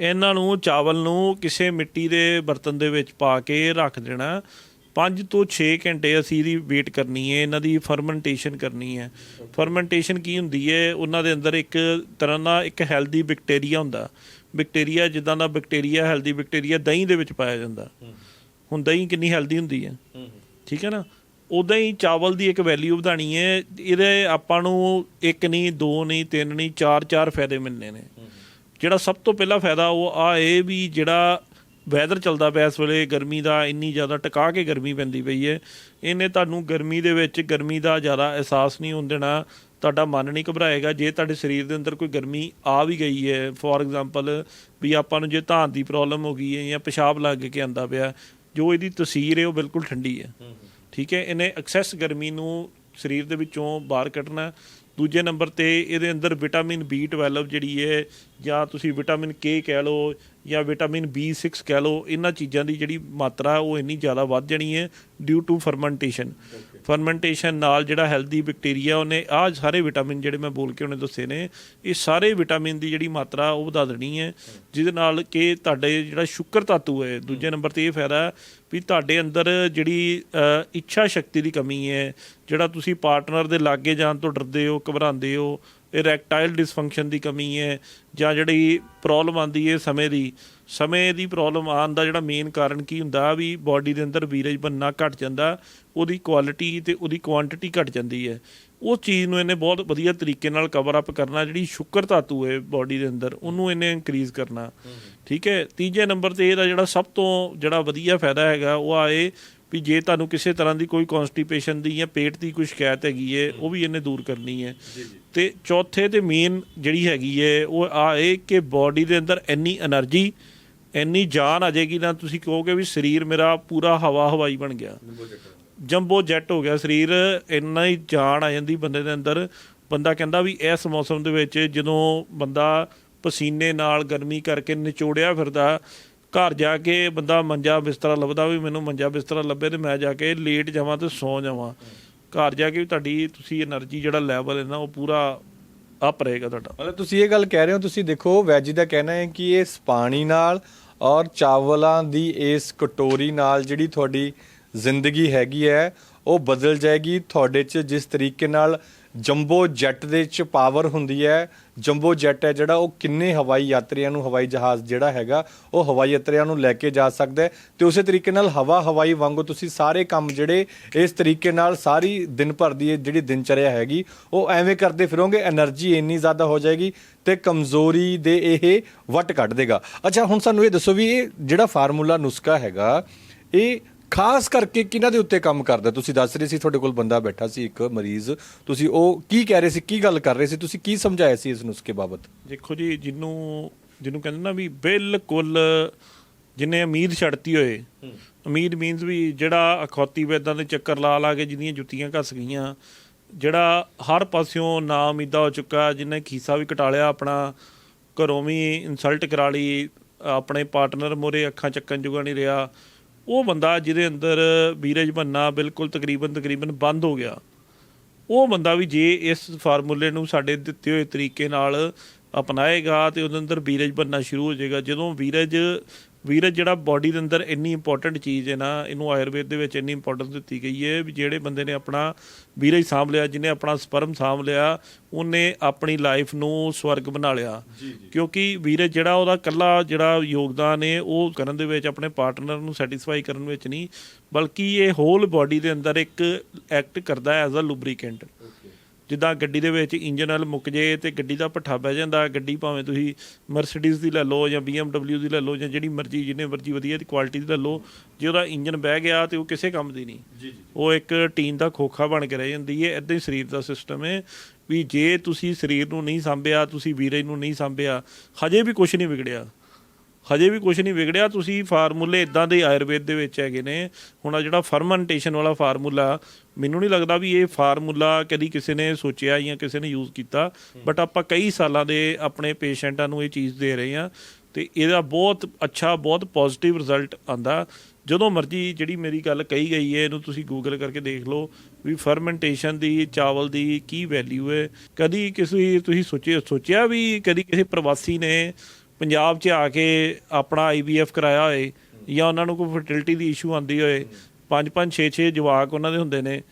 ਇਹਨਾਂ ਨੂੰ ਚਾਵਲ ਨੂੰ ਕਿਸੇ ਮਿੱਟੀ ਦੇ ਬਰਤਨ ਦੇ ਵਿੱਚ ਪਾ ਕੇ ਰੱਖ ਦੇਣਾ। 5 ਤੋਂ 6 ਘੰਟੇ ਅਸੀਂ ਇਹਦੀ ਵੇਟ ਕਰਨੀ ਹੈ, ਇਹਨਾਂ ਦੀ ਫਰਮੈਂਟੇਸ਼ਨ ਕਰਨੀ ਹੈ। ਫਰਮੈਂਟੇਸ਼ਨ ਕੀ ਹੁੰਦੀ ਹੈ? ਉਹਨਾਂ ਦੇ ਅੰਦਰ ਇੱਕ ਤਰ੍ਹਾਂ ਦਾ ਇੱਕ ਹੈਲਦੀ ਬੈਕਟੀਰੀਆ ਹੁੰਦਾ। ਬੈਕਟੀਰੀਆ ਜਿੱਦਾਂ ਦਾ ਬੈਕਟੀਰੀਆ ਹੈਲਦੀ ਬੈਕਟੀਰੀਆ ਦਹੀਂ ਦੇ ਵਿੱਚ ਪਾਇਆ ਜਾਂਦਾ। ਹੁਣ ਦਹੀਂ ਕਿੰਨੀ ਹੈਲਦੀ ਹੁੰਦੀ ਹੈ। ਠੀਕ ਹੈ ਨਾ? ਉਦਾਂ ਹੀ ਚਾਵਲ ਦੀ ਇੱਕ ਵੈਲਿਊ ਵਧਾਣੀ ਹੈ। ਇਹਦੇ ਆਪਾਂ ਨੂੰ ਇੱਕ ਨਹੀਂ, ਦੋ ਨਹੀਂ, ਤਿੰਨ ਨਹੀਂ, ਚਾਰ ਚਾਰ ਫਾਇਦੇ ਮਿਲਨੇ ਨੇ। ਜਿਹੜਾ ਸਭ ਤੋਂ ਪਹਿਲਾ ਫਾਇਦਾ ਉਹ ਆ ਇਹ ਵੀ ਜਿਹੜਾ ਵੈਦਰ ਚੱਲਦਾ ਪਿਆ ਇਸ ਵੇਲੇ ਗਰਮੀ ਦਾ ਇੰਨੀ ਜ਼ਿਆਦਾ ਟਿਕਾ ਕੇ ਗਰਮੀ ਪੈਂਦੀ ਪਈ ਹੈ ਇਹਨੇ ਤੁਹਾਨੂੰ ਗਰਮੀ ਦੇ ਵਿੱਚ ਗਰਮੀ ਦਾ ਜ਼ਿਆਦਾ ਅਹਿਸਾਸ ਨਹੀਂ ਹੋਣ ਦੇਣਾ। ਤੁਹਾਡਾ ਮਨ ਨਹੀਂ ਘਬਰਾਏਗਾ। ਜੇ ਤੁਹਾਡੇ ਸਰੀਰ ਦੇ ਅੰਦਰ ਕੋਈ ਗਰਮੀ ਆ ਵੀ ਗਈ ਹੈ ਫੋਰ ਐਗਜ਼ਾਮਪਲ ਵੀ ਆਪਾਂ ਨੂੰ ਜੇ ਧਾਨ ਦੀ ਪ੍ਰੋਬਲਮ ਹੋ ਗਈ ਹੈ ਜਾਂ ਪਿਸ਼ਾਬ ਲੱਗ ਕੇ ਆਂਦਾ ਪਿਆ ਜੋ ਇਹਦੀ ਤਸੀਰ ਹੈ ਉਹ ਬਿਲਕੁਲ ਠੰਡੀ ਹੈ ਠੀਕ ਹੈ ਇਹਨੇ ਐਕਸੈਸ ਗਰਮੀ ਨੂੰ ਸਰੀਰ ਦੇ ਵਿੱਚੋਂ ਬਾਹਰ ਕੱਢਣਾ। ਦੂਜੇ ਨੰਬਰ ਤੇ ਇਹਦੇ ਅੰਦਰ ਵਿਟਾਮਿਨ B12 ਜਿਹੜੀ ਹੈ, ਜਾਂ ਤੁਸੀਂ ਵਿਟਾਮਿਨ K ਕਹਿ ਲਓ, ਜਾਂ ਵਿਟਾਮਿਨ B6 ਕਹਿ ਲਓ, ਇਹਨਾਂ ਚੀਜ਼ਾਂ ਦੀ ਜਿਹੜੀ ਮਾਤਰਾ ਉਹ ਇੰਨੀ ਜ਼ਿਆਦਾ ਵੱਧ ਜਾਣੀ ਹੈ ਡਿਊ ਟੂ ਫਰਮੈਂਟੇਸ਼ਨ ਫਰਮੈਂਟੇਸ਼ਨ ਨਾਲ ਜਿਹੜਾ ਹੈਲਦੀ ਬੈਕਟੀਰੀਆ ਉਹਨੇ ਆਹ ਸਾਰੇ ਵਿਟਾਮਿਨ ਜਿਹੜੇ ਮੈਂ ਬੋਲ ਕੇ ਉਹਨੇ ਦੱਸੇ ਨੇ ਇਹ ਸਾਰੇ ਵਿਟਾਮਿਨ ਦੀ ਜਿਹੜੀ ਮਾਤਰਾ ਉਹ ਵਧਾ ਦੇਣੀ ਹੈ ਜਿਹਦੇ ਨਾਲ ਕਿ ਤੁਹਾਡੇ ਜਿਹੜਾ ਸ਼ੁਕਰ ਧਾਤੂ ਹੈ ਦੂਜੇ ਨੰਬਰ ਤੇ ਇਹ ਫਾਇਦਾ ਵੀ ਤੁਹਾਡੇ ਅੰਦਰ ਜਿਹੜੀ ਇੱਛਾ ਸ਼ਕਤੀ ਦੀ ਕਮੀ ਹੈ ਜਿਹੜਾ ਤੁਸੀਂ ਪਾਰਟਨਰ ਦੇ ਲਾਗੇ ਜਾਣ ਤੋਂ ਡਰਦੇ ਹੋ ਘਬਰਾਉਂਦੇ ਹੋ ਇਰੈਕਟਾਈਲ ਡਿਸਫੰਕਸ਼ਨ ਦੀ ਕਮੀ ਹੈ ਜਾਂ ਜਿਹੜੀ ਪ੍ਰੋਬਲਮ ਆਂਦੀ ਹੈ ਸਮੇਂ ਦੀ ਸਮੇਂ ਦੀ ਪ੍ਰੋਬਲਮ ਆਉਣ ਦਾ ਜਿਹੜਾ ਮੇਨ ਕਾਰਨ ਕੀ ਹੁੰਦਾ ਵੀ ਬਾਡੀ ਦੇ ਅੰਦਰ ਵੀਰੇਜ ਬੰਨਾ ਘਟ ਜਾਂਦਾ ਉਹਦੀ ਕੁਆਲਿਟੀ ਤੇ ਉਹਦੀ ਕੁਆਂਟੀਟੀ ਘਟ ਜਾਂਦੀ ਹੈ। ਉਹ ਚੀਜ਼ ਨੂੰ ਇਹਨੇ ਬਹੁਤ ਵਧੀਆ ਤਰੀਕੇ ਨਾਲ ਕਵਰ ਅਪ ਕਰਨਾ ਜਿਹੜੀ ਸ਼ੁਕਰ ਧਾਤੂ ਹੈ ਬਾਡੀ ਦੇ ਅੰਦਰ ਉਹਨੂੰ ਇਹਨੇ ਇਨਕਰੀਜ਼ ਕਰਨਾ। ਠੀਕ ਹੈ? ਤੀਜੇ ਨੰਬਰ ਤੇ ਇਹਦਾ ਜਿਹੜਾ ਸਭ ਤੋਂ ਜਿਹੜਾ ਵਧੀਆ ਫਾਇਦਾ ਹੈਗਾ ਉਹ ਆਏ ਵੀ ਜੇ ਤੁਹਾਨੂੰ ਕਿਸੇ ਤਰ੍ਹਾਂ ਦੀ ਕੋਈ ਕਨਸਟੀਪੇਸ਼ਨ ਦੀ ਜਾਂ ਪੇਟ ਦੀ ਕੋਈ ਸ਼ਿਕਾਇਤ ਹੈਗੀ ਏ ਉਹ ਵੀ ਇਹਨੇ ਦੂਰ ਕਰਨੀ ਹੈ। ਤੇ ਚੌਥੇ ਤੇ ਮੇਨ ਜਿਹੜੀ ਹੈਗੀ ਏ ਉਹ ਆ ਇਹ ਕਿ ਬਾਡੀ ਦੇ ਅੰਦਰ ਇੰਨੀ એનર્ਜੀ ਇੰਨੀ ਜਾਨ ਆ ਜਾਏਗੀ ਨਾ ਤੁਸੀਂ ਕਹੋਗੇ ਵੀ ਸਰੀਰ ਮੇਰਾ ਪੂਰਾ ਹਵਾ ਹਵਾਈ ਬਣ ਗਿਆ। ਜੰਬੋ ਜੈਟ ਹੋ ਗਿਆ। ਸਰੀਰ ਇੰਨਾ ਹੀ ਜਾਨ ਆ ਜਾਂਦੀ ਬੰਦੇ ਦੇ ਅੰਦਰ। ਬੰਦਾ ਕਹਿੰਦਾ ਵੀ ਇਸ ਮੌਸਮ ਦੇ ਵਿੱਚ ਜਦੋਂ ਬੰਦਾ ਪਸੀਨੇ ਨਾਲ ਗਰਮੀ ਕਰਕੇ ਨਿਚੋੜਿਆ ਫਿਰਦਾ ਘਰ ਜਾ ਕੇ ਬੰਦਾ ਮੰਜਾ ਬਿਸਤਰਾ ਲੱਭਦਾ ਵੀ ਮੈਨੂੰ ਮੰਜਾ ਬਿਸਤਰਾ ਲੱਭੇ ਤੇ ਮੈਂ ਜਾ ਕੇ ਲੇਟ ਜਾਵਾਂ ਤੇ ਸੌ ਜਾਵਾਂ। ਘਰ ਜਾ ਕੇ ਵੀ ਤੁਹਾਡੀ ਤੁਸੀਂ એનર્ਜੀ ਜਿਹੜਾ ਲੈਵਲ ਹੈ ਨਾ ਉਹ ਪੂਰਾ ਅਪ ਰਹੇਗਾ ਤੁਹਾਡਾ। ਮਤਲਬ ਤੁਸੀਂ ਇਹ ਗੱਲ ਕਹਿ ਰਹੇ ਹੋ, ਤੁਸੀਂ ਦੇਖੋ, ਵੈਜੀ ਦਾ ਕਹਿਣਾ ਹੈ ਕਿ ਇਸ ਪਾਣੀ ਨਾਲ ਔਰ ਚਾਵਲਾਂ ਦੀ ਇਸ ਕਟੋਰੀ ਨਾਲ ਜਿਹੜੀ ਤੁਹਾਡੀ ਜ਼ਿੰਦਗੀ ਹੈਗੀ ਹੈ, ਉਹ ਬਦਲ ਜਾਏਗੀ। ਤੁਹਾਡੇ 'ਚ ਜਿਸ ਤਰੀਕੇ ਨਾਲ ਜੰਬੋ ਜੈਟ ਦੇ 'ਚ ਪਾਵਰ ਹੁੰਦੀ ਹੈ ਜੰਬੋ ਜੈਟ ਹੈ ਜਿਹੜਾ ਉਹ ਕਿੰਨੇ ਹਵਾਈ ਯਾਤਰੀਆਂ ਨੂੰ ਹਵਾਈ ਜਹਾਜ਼ ਜਿਹੜਾ ਹੈਗਾ ਉਹ ਹਵਾਈ ਯਾਤਰੀਆਂ ਨੂੰ ਲੈ ਕੇ ਜਾ ਸਕਦਾ ਹੈ। ਤੇ ਉਸੇ ਤਰੀਕੇ ਨਾਲ ਹਵਾ ਹਵਾਈ ਵਾਂਗੂ ਤੁਸੀਂ ਸਾਰੇ ਕੰਮ ਜਿਹੜੇ ਇਸ ਤਰੀਕੇ ਨਾਲ ਸਾਰੀ ਦਿਨ ਭਰ ਦੀ ਇਹ ਜਿਹੜੀ ਦਿਨਚਰਿਆ ਹੈਗੀ, ਉਹ ਐਵੇਂ ਕਰਦੇ ਫਿਰੋਗੇ એનર્ਜੀ ਇੰਨੀ ਜ਼ਿਆਦਾ ਹੋ ਜਾਏਗੀ ਤੇ ਕਮਜ਼ੋਰੀ ਦੇ ਇਹ ਵੱਟ ਕੱਢ ਦੇਗਾ। ਅੱਛਾ, ਹੁਣ ਸਾਨੂੰ ਇਹ ਦੱਸੋ ਵੀ ਇਹ ਜਿਹੜਾ ਫਾਰਮੂਲਾ ਨੁਸਖਾ ਹੈਗਾ, ਇਹ ਖਾਸ ਕਰਕੇ ਕਿਹਨਾਂ ਦੇ ਉੱਤੇ ਕੰਮ ਕਰਦਾ? ਤੁਸੀਂ ਦੱਸ ਰਹੇ ਸੀ ਤੁਹਾਡੇ ਕੋਲ ਬੰਦਾ ਬੈਠਾ ਸੀ, ਇੱਕ ਮਰੀਜ਼। ਤੁਸੀਂ ਉਹ ਕੀ ਕਹਿ ਰਹੇ ਸੀ, ਕੀ ਗੱਲ ਕਰ ਰਹੇ ਸੀ? ਤੁਸੀਂ ਕੀ ਸਮਝਾਇਆ ਸੀ ਇਸ ਨੁਸਖੇ ਬਾਬਤ? ਦੇਖੋ ਜੀ, ਜਿਹਨੂੰ ਜਿਹਨੂੰ ਕਹਿੰਦੇ ਨਾ ਵੀ ਬਿਲਕੁਲ ਜਿਨੇ ਉਮੀਦ ਛੱਡਤੀ ਹੋਏ ਉਮੀਦ ਮੀਨਸ ਵੀ ਜਿਹੜਾ ਅਖੌਤੀ ਵੇਦਾਂ ਦੇ ਚੱਕਰ ਲਾ ਲਾ ਕੇ ਜਿਹਦੀਆਂ ਜੁੱਤੀਆਂ ਘਸ ਗਈਆਂ, ਜਿਹੜਾ ਹਰ ਪਾਸਿਓਂ ਨਾ ਉਮੀਦਾਂ ਹੋ ਚੁੱਕਾ, ਜਿਹਨੇ ਖੀਸਾ ਵੀ ਕਟਾ ਲਿਆ ਆਪਣਾ, ਘਰੋਂ ਵੀ ਇਨਸਲਟ ਕਰਾ ਲਈ, ਆਪਣੇ ਪਾਰਟਨਰ ਮੋਰੇ ਅੱਖਾਂ ਚੱਕਣ ਜੁਗਾ ਨਹੀਂ ਰਿਹਾ ਉਹ ਬੰਦਾ ਜਿਹਦੇ ਅੰਦਰ ਵੀਰਜ ਬੰਨਾ ਬਿਲਕੁਲ ਤਕਰੀਬਨ ਤਕਰੀਬਨ ਬੰਦ ਹੋ ਗਿਆ। ਉਹ ਬੰਦਾ ਵੀ ਜੇ ਇਸ ਫਾਰਮੂਲੇ ਨੂੰ ਸਾਡੇ ਦਿੱਤੇ ਹੋਏ ਤਰੀਕੇ ਨਾਲ ਅਪਣਾਏਗਾ ਤੇ ਉਹਦੇ ਅੰਦਰ ਵੀਰਜ ਬੰਨਾ ਸ਼ੁਰੂ ਹੋ ਜਾਏਗਾ। ਜਦੋਂ ਵੀਰਜ ਵੀਰਜ ਜਿਹੜਾ ਬਾਡੀ ਦੇ ਅੰਦਰ ਇੰਨੀ ਇੰਪੋਰਟੈਂਟ ਚੀਜ਼ ਹੈ ਨਾ ਇਹਨੂੰ ਆਯੁਰਵੇਦ ਦੇ ਵਿੱਚ ਇੰਨੀ ਇੰਪੋਰਟੈਂਸ ਦਿੱਤੀ ਗਈ ਹੈ ਵੀ ਜਿਹੜੇ ਬੰਦੇ ਨੇ ਆਪਣਾ ਵੀਰਜ ਸਾਂਭ ਲਿਆ ਜਿਹਨੇ ਆਪਣਾ ਸਪਰਮ ਸਾਂਭ ਲਿਆ ਉਹਨੇ ਆਪਣੀ ਲਾਈਫ ਨੂੰ ਸਵਰਗ ਬਣਾ ਲਿਆ। ਕਿਉਂਕਿ ਵੀਰਜ ਜਿਹੜਾ ਉਹਦਾ ਕੱਲਾ ਜਿਹੜਾ ਯੋਗਦਾਨ ਹੈ ਉਹ ਕਰਨ ਦੇ ਵਿੱਚ ਆਪਣੇ ਪਾਰਟਨਰ ਨੂੰ ਸੈਟੀਸਫਾਈ ਕਰਨ ਵਿੱਚ ਨਹੀਂ ਬਲਕਿ ਇਹ ਹੋਲ ਬਾਡੀ ਦੇ ਅੰਦਰ ਇੱਕ ਐਕਟ ਕਰਦਾ ਹੈ ਐਜ਼ ਅ ਲੁਬਰੀਕੈਂਟ ਜਿੱਦਾਂ ਗੱਡੀ ਦੇ ਵਿੱਚ ਇੰਜਨ ਆਇਲ ਮੁੱਕ ਜੇ ਤੇ ਗੱਡੀ ਦਾ ਭੱਠਾ ਬਹਿ ਜਾਂਦਾ ਗੱਡੀ ਭਾਵੇਂ ਤੁਸੀਂ ਮਰਸੀਡੀਜ਼ ਦੀ ਲੈ ਲਓ ਜਾਂ BMW ਦੀ ਲੈ ਲਓ ਜਾਂ ਜਿਹੜੀ ਮਰਜ਼ੀ ਜਿਹਨੇ ਮਰਜ਼ੀ ਵਧੀਆ ਦੀ ਕੁਆਲਿਟੀ ਦੀ ਲੈ ਲਓ ਜੇ ਉਹਦਾ ਇੰਜਨ ਬਹਿ ਗਿਆ ਤੇ ਉਹ ਕਿਸੇ ਕੰਮ ਦੀ ਨਹੀਂ। ਉਹ ਇੱਕ ਟੀਨ ਦਾ ਖੋਖਾ ਬਣ ਕੇ ਰਹਿ ਜਾਂਦੀ ਹੈ ਇਦਾਂ ਹੀ ਸਰੀਰ ਦਾ ਸਿਸਟਮ ਹੈ ਵੀ ਜੇ ਤੁਸੀਂ ਸਰੀਰ ਨੂੰ ਨਹੀਂ ਸੰਭਿਆ ਤੁਸੀਂ ਵੀਰੇ ਨੂੰ ਨਹੀਂ ਸੰਭਿਆ ਹਜੇ ਵੀ ਕੁਝ ਨਹੀਂ ਵਿਗੜਿਆ। ਹਜੇ ਵੀ ਕੁਝ ਨਹੀਂ ਵਿਗੜਿਆ। ਤੁਸੀਂ ਫਾਰਮੂਲੇ ਇਦਾਂ ਦੇ ਆਯੁਰਵੇਦ ਦੇ ਵਿੱਚ ਹੈਗੇ ਨੇ। ਹੁਣ ਆ ਜਿਹੜਾ ਫਰਮੈਂਟੇਸ਼ਨ ਵਾਲਾ ਫਾਰਮੂਲਾ, ਮੈਨੂੰ ਨਹੀਂ ਲੱਗਦਾ ਵੀ ਇਹ ਫਾਰਮੂਲਾ ਕਦੀ ਕਿਸੇ ਨੇ ਸੋਚਿਆ ਜਾਂ ਕਿਸੇ ਨੇ ਯੂਜ਼ ਕੀਤਾ। ਬਟ ਆਪਾਂ ਕਈ ਸਾਲਾਂ ਦੇ ਆਪਣੇ ਪੇਸ਼ੈਂਟਾਂ ਨੂੰ ਇਹ ਚੀਜ਼ ਦੇ ਰਹੇ ਹਾਂ ਤੇ ਇਹਦਾ ਬਹੁਤ ਅੱਛਾ, ਬਹੁਤ ਪੋਜ਼ਿਟਿਵ ਰਿਜ਼ਲਟ ਆਂਦਾ ਜਦੋਂ ਮਰਜ਼ੀ ਜਿਹੜੀ ਮੇਰੀ ਗੱਲ ਕਹੀ ਗਈ ਹੈ, ਇਹਨੂੰ ਤੁਸੀਂ ਗੂਗਲ ਕਰਕੇ ਦੇਖ ਲਓ ਵੀ ਫਰਮੈਂਟੇਸ਼ਨ ਦੀ, ਚਾਵਲ ਦੀ ਕੀ ਵੈਲਿਊ ਹੈ। ਕਦੀ ਕਿਸੇ ਤੁਸੀਂ ਸੋਚਿਆ ਸੋਚਿਆ ਵੀ ਕਦੀ ਕਿਸੇ ਪ੍ਰਵਾਸੀ ਨੇ ਪੰਜਾਬ 'ਚ ਆ ਕੇ ਆਪਣਾ ਆਈਵੀਐਫ ਕਰਾਇਆ ਹੋਏ ਜਾਂ ਉਹਨਾਂ ਨੂੰ ਕੋਈ ਫਰਟੀਲਿਟੀ ਦੀ ਇਸ਼ੂ ਆਂਦੀ ਹੋਏ, ਪੰਜ ਪੰਜ 6 6 ਜਵਾਕ ਉਹਨਾਂ ਦੇ ਹੁੰਦੇ ਨੇ।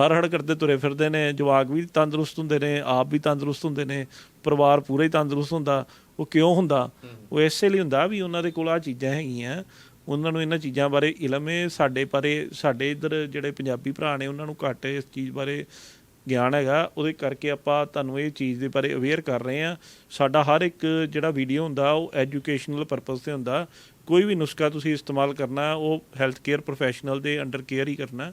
ਹਰ ਹੜ ਕਰਦੇ ਤੁਰੇ ਫਿਰਦੇ ਨੇ, ਜਵਾਕ ਵੀ ਤੰਦਰੁਸਤ ਹੁੰਦੇ ਨੇ, ਆਪ ਵੀ ਤੰਦਰੁਸਤ ਹੁੰਦੇ ਨੇ, ਪਰਿਵਾਰ ਪੂਰਾ ਹੀ ਤੰਦਰੁਸਤ ਹੁੰਦਾ, ਉਹ ਕਿਉਂ ਹੁੰਦਾ? ਉਹ ਇਸੇ ਲਈ ਹੁੰਦਾ ਵੀ ਉਹਨਾਂ ਦੇ ਕੋਲ ਆ ਚੀਜ਼ਾਂ ਹੈਗੀਆਂ, ਉਹਨਾਂ ਨੂੰ ਇਹਨਾਂ ਚੀਜ਼ਾਂ ਬਾਰੇ ਇਲਮ ਹੈ ਸਾਡੇ ਬਾਰੇ, ਸਾਡੇ ਇੱਧਰ ਜਿਹੜੇ ਪੰਜਾਬੀ ਭਰਾ ਨੇ ਉਹਨਾਂ ਨੂੰ ਘੱਟ ਇਸ ਚੀਜ਼ ਬਾਰੇ ਗਿਆਨ ਹੈਗਾ ਉਹਦੇ ਕਰਕੇ ਆਪਾਂ ਤੁਹਾਨੂੰ ਇਹ ਚੀਜ਼ ਦੇ ਬਾਰੇ ਅਵੇਅਰ ਕਰ ਰਹੇ ਹਾਂ। ਸਾਡਾ ਹਰ ਇੱਕ ਜਿਹੜਾ ਵੀਡੀਓ ਹੁੰਦਾ ਉਹ ਐਜੂਕੇਸ਼ਨਲ ਪਰਪਸ ਤੇ ਹੁੰਦਾ। ਕੋਈ ਵੀ ਨੁਸਖਾ ਤੁਸੀਂ ਇਸਤੇਮਾਲ ਕਰਨਾ ਉਹ ਹੈਲਥ ਕੇਅਰ ਪ੍ਰੋਫੈਸ਼ਨਲ ਦੇ ਅੰਡਰ ਕੇਅਰ ਹੀ ਕਰਨਾ।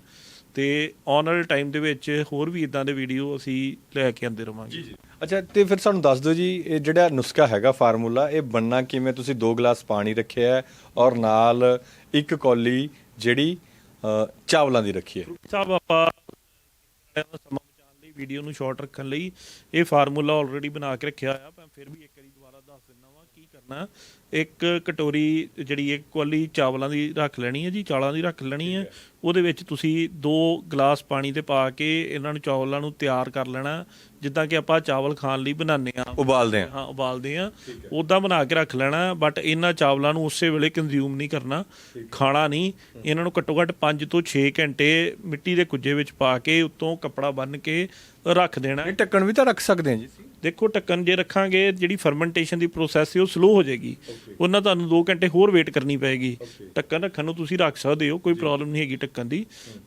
ਤੇ ਆਉਣ ਵਾਲੇ ਟਾਈਮ ਦੇ ਵਿੱਚ ਹੋਰ ਵੀ ਇਦਾਂ ਦੇ ਵੀਡੀਓ ਅਸੀਂ ਲੈ ਕੇ ਆਉਂਦੇ ਰਵਾਂਗੇ। ਜੀ ਅੱਛਾ ਤੇ ਫਿਰ ਸਾਨੂੰ ਦੱਸ ਦਿਓ ਜੀ ਇਹ ਜਿਹੜਾ ਨੁਸਖਾ ਹੈਗਾ ਫਾਰਮੂਲਾ ਇਹ ਬੰਨਾ ਕਿਵੇਂ? ਤੁਸੀਂ 2 ਗਲਾਸ ਪਾਣੀ ਰੱਖਿਆ ਹੈ ਔਰ ਨਾਲ ਇੱਕ ਕੌਲੀ ਜਿਹੜੀ ਚਾਵਲਾਂ ਦੀ ਰੱਖੀ ਹੈ। ਸਾਹਿਬ ਆਪਾਂ ਸਮਾਂ ਵੀਡੀਓ ਨੂੰ ਸ਼ਾਰਟ ਰੱਖਣ ਲਈ ਇਹ ਫਾਰਮੂਲਾ ਆਲਰੇਡੀ ਬਣਾ ਕੇ ਰੱਖਿਆ ਹੋਇਆ ਮੈਂ ਫਿਰ ਵੀ ਇੱਕ ਵਾਰੀ ਦੁਬਾਰਾ ਦੱਸ ਦਿੰਦਾ ਵਾਂ ਕੀ ਕਰਨਾ ਇੱਕ ਕਟੋਰੀ ਜਿਹੜੀ ਇੱਕ ਕੋਲੀ ਚਾਵਲਾਂ ਦੀ ਰੱਖ ਲੈਣੀ ਹੈ ਜੀ ਚਾਲਾਂ ਦੀ ਰੱਖ ਲੈਣੀ ਹੈ। ਉਹਦੇ ਵਿੱਚ ਤੁਸੀਂ 2 ਗਲਾਸ ਪਾਣੀ ਦੇ ਪਾ ਕੇ ਇਹਨਾਂ ਨੂੰ ਚਾਵਲਾਂ ਨੂੰ ਤਿਆਰ ਕਰ ਲੈਣਾ। ਜਿੱਦਾਂ ਕਿ ਆਪਾਂ ਚਾਵਲ ਖਾਣ ਲਈ ਬਣਾਉਂਦੇ ਆ ਉਬਾਲਦੇ ਆ ਹਾਂ ਉਬਾਲਦੇ ਆ ਉਦਾਂ ਬਣਾ ਕੇ ਰੱਖ ਲੈਣਾ ਬਟ ਇਹਨਾਂ ਚਾਵਲਾਂ ਨੂੰ ਉਸੇ ਵੇਲੇ ਕੰਜ਼ਿਊਮ ਨਹੀਂ ਕਰਨਾ। ਖਾਣਾ ਨਹੀਂ। ਇਹਨਾਂ ਨੂੰ ਘੱਟੋ ਘੱਟ 5 ਤੋਂ 6 ਘੰਟੇ ਮਿੱਟੀ ਦੇ ਕੁੱਜੇ ਵਿੱਚ ਪਾ ਕੇ ਉੱਤੋਂ ਕੱਪੜਾ ਬੰਨ੍ਹ ਕੇ ਰੱਖ ਦੇਣਾ। ਇਹ ਢੱਕਣ ਵੀ ਤਾਂ ਰੱਖ ਸਕਦੇ ਆ ਜੀ ਦੇਖੋ ਢੱਕਣ ਜੇ ਰੱਖਾਂਗੇ ਜਿਹੜੀ ਫਰਮੈਂਟੇਸ਼ਨ ਦੀ ਪ੍ਰੋਸੈਸ ਹੈ ਉਹ ਸਲੋ ਹੋ ਜਾਏਗੀ। ਉਹਨਾਂ ਤੁਹਾਨੂੰ 2 ਘੰਟੇ ਹੋਰ ਵੇਟ ਕਰਨੀ ਪਏਗੀ। ਢੱਕਣ ਰੱਖਣ ਨੂੰ ਤੁਸੀਂ ਰੱਖ ਸਕਦੇ ਹੋ ਕੋਈ ਪ੍ਰੋਬਲਮ ਨਹੀਂ ਹੈਗੀ ਢੱਕਣ ਦੀ।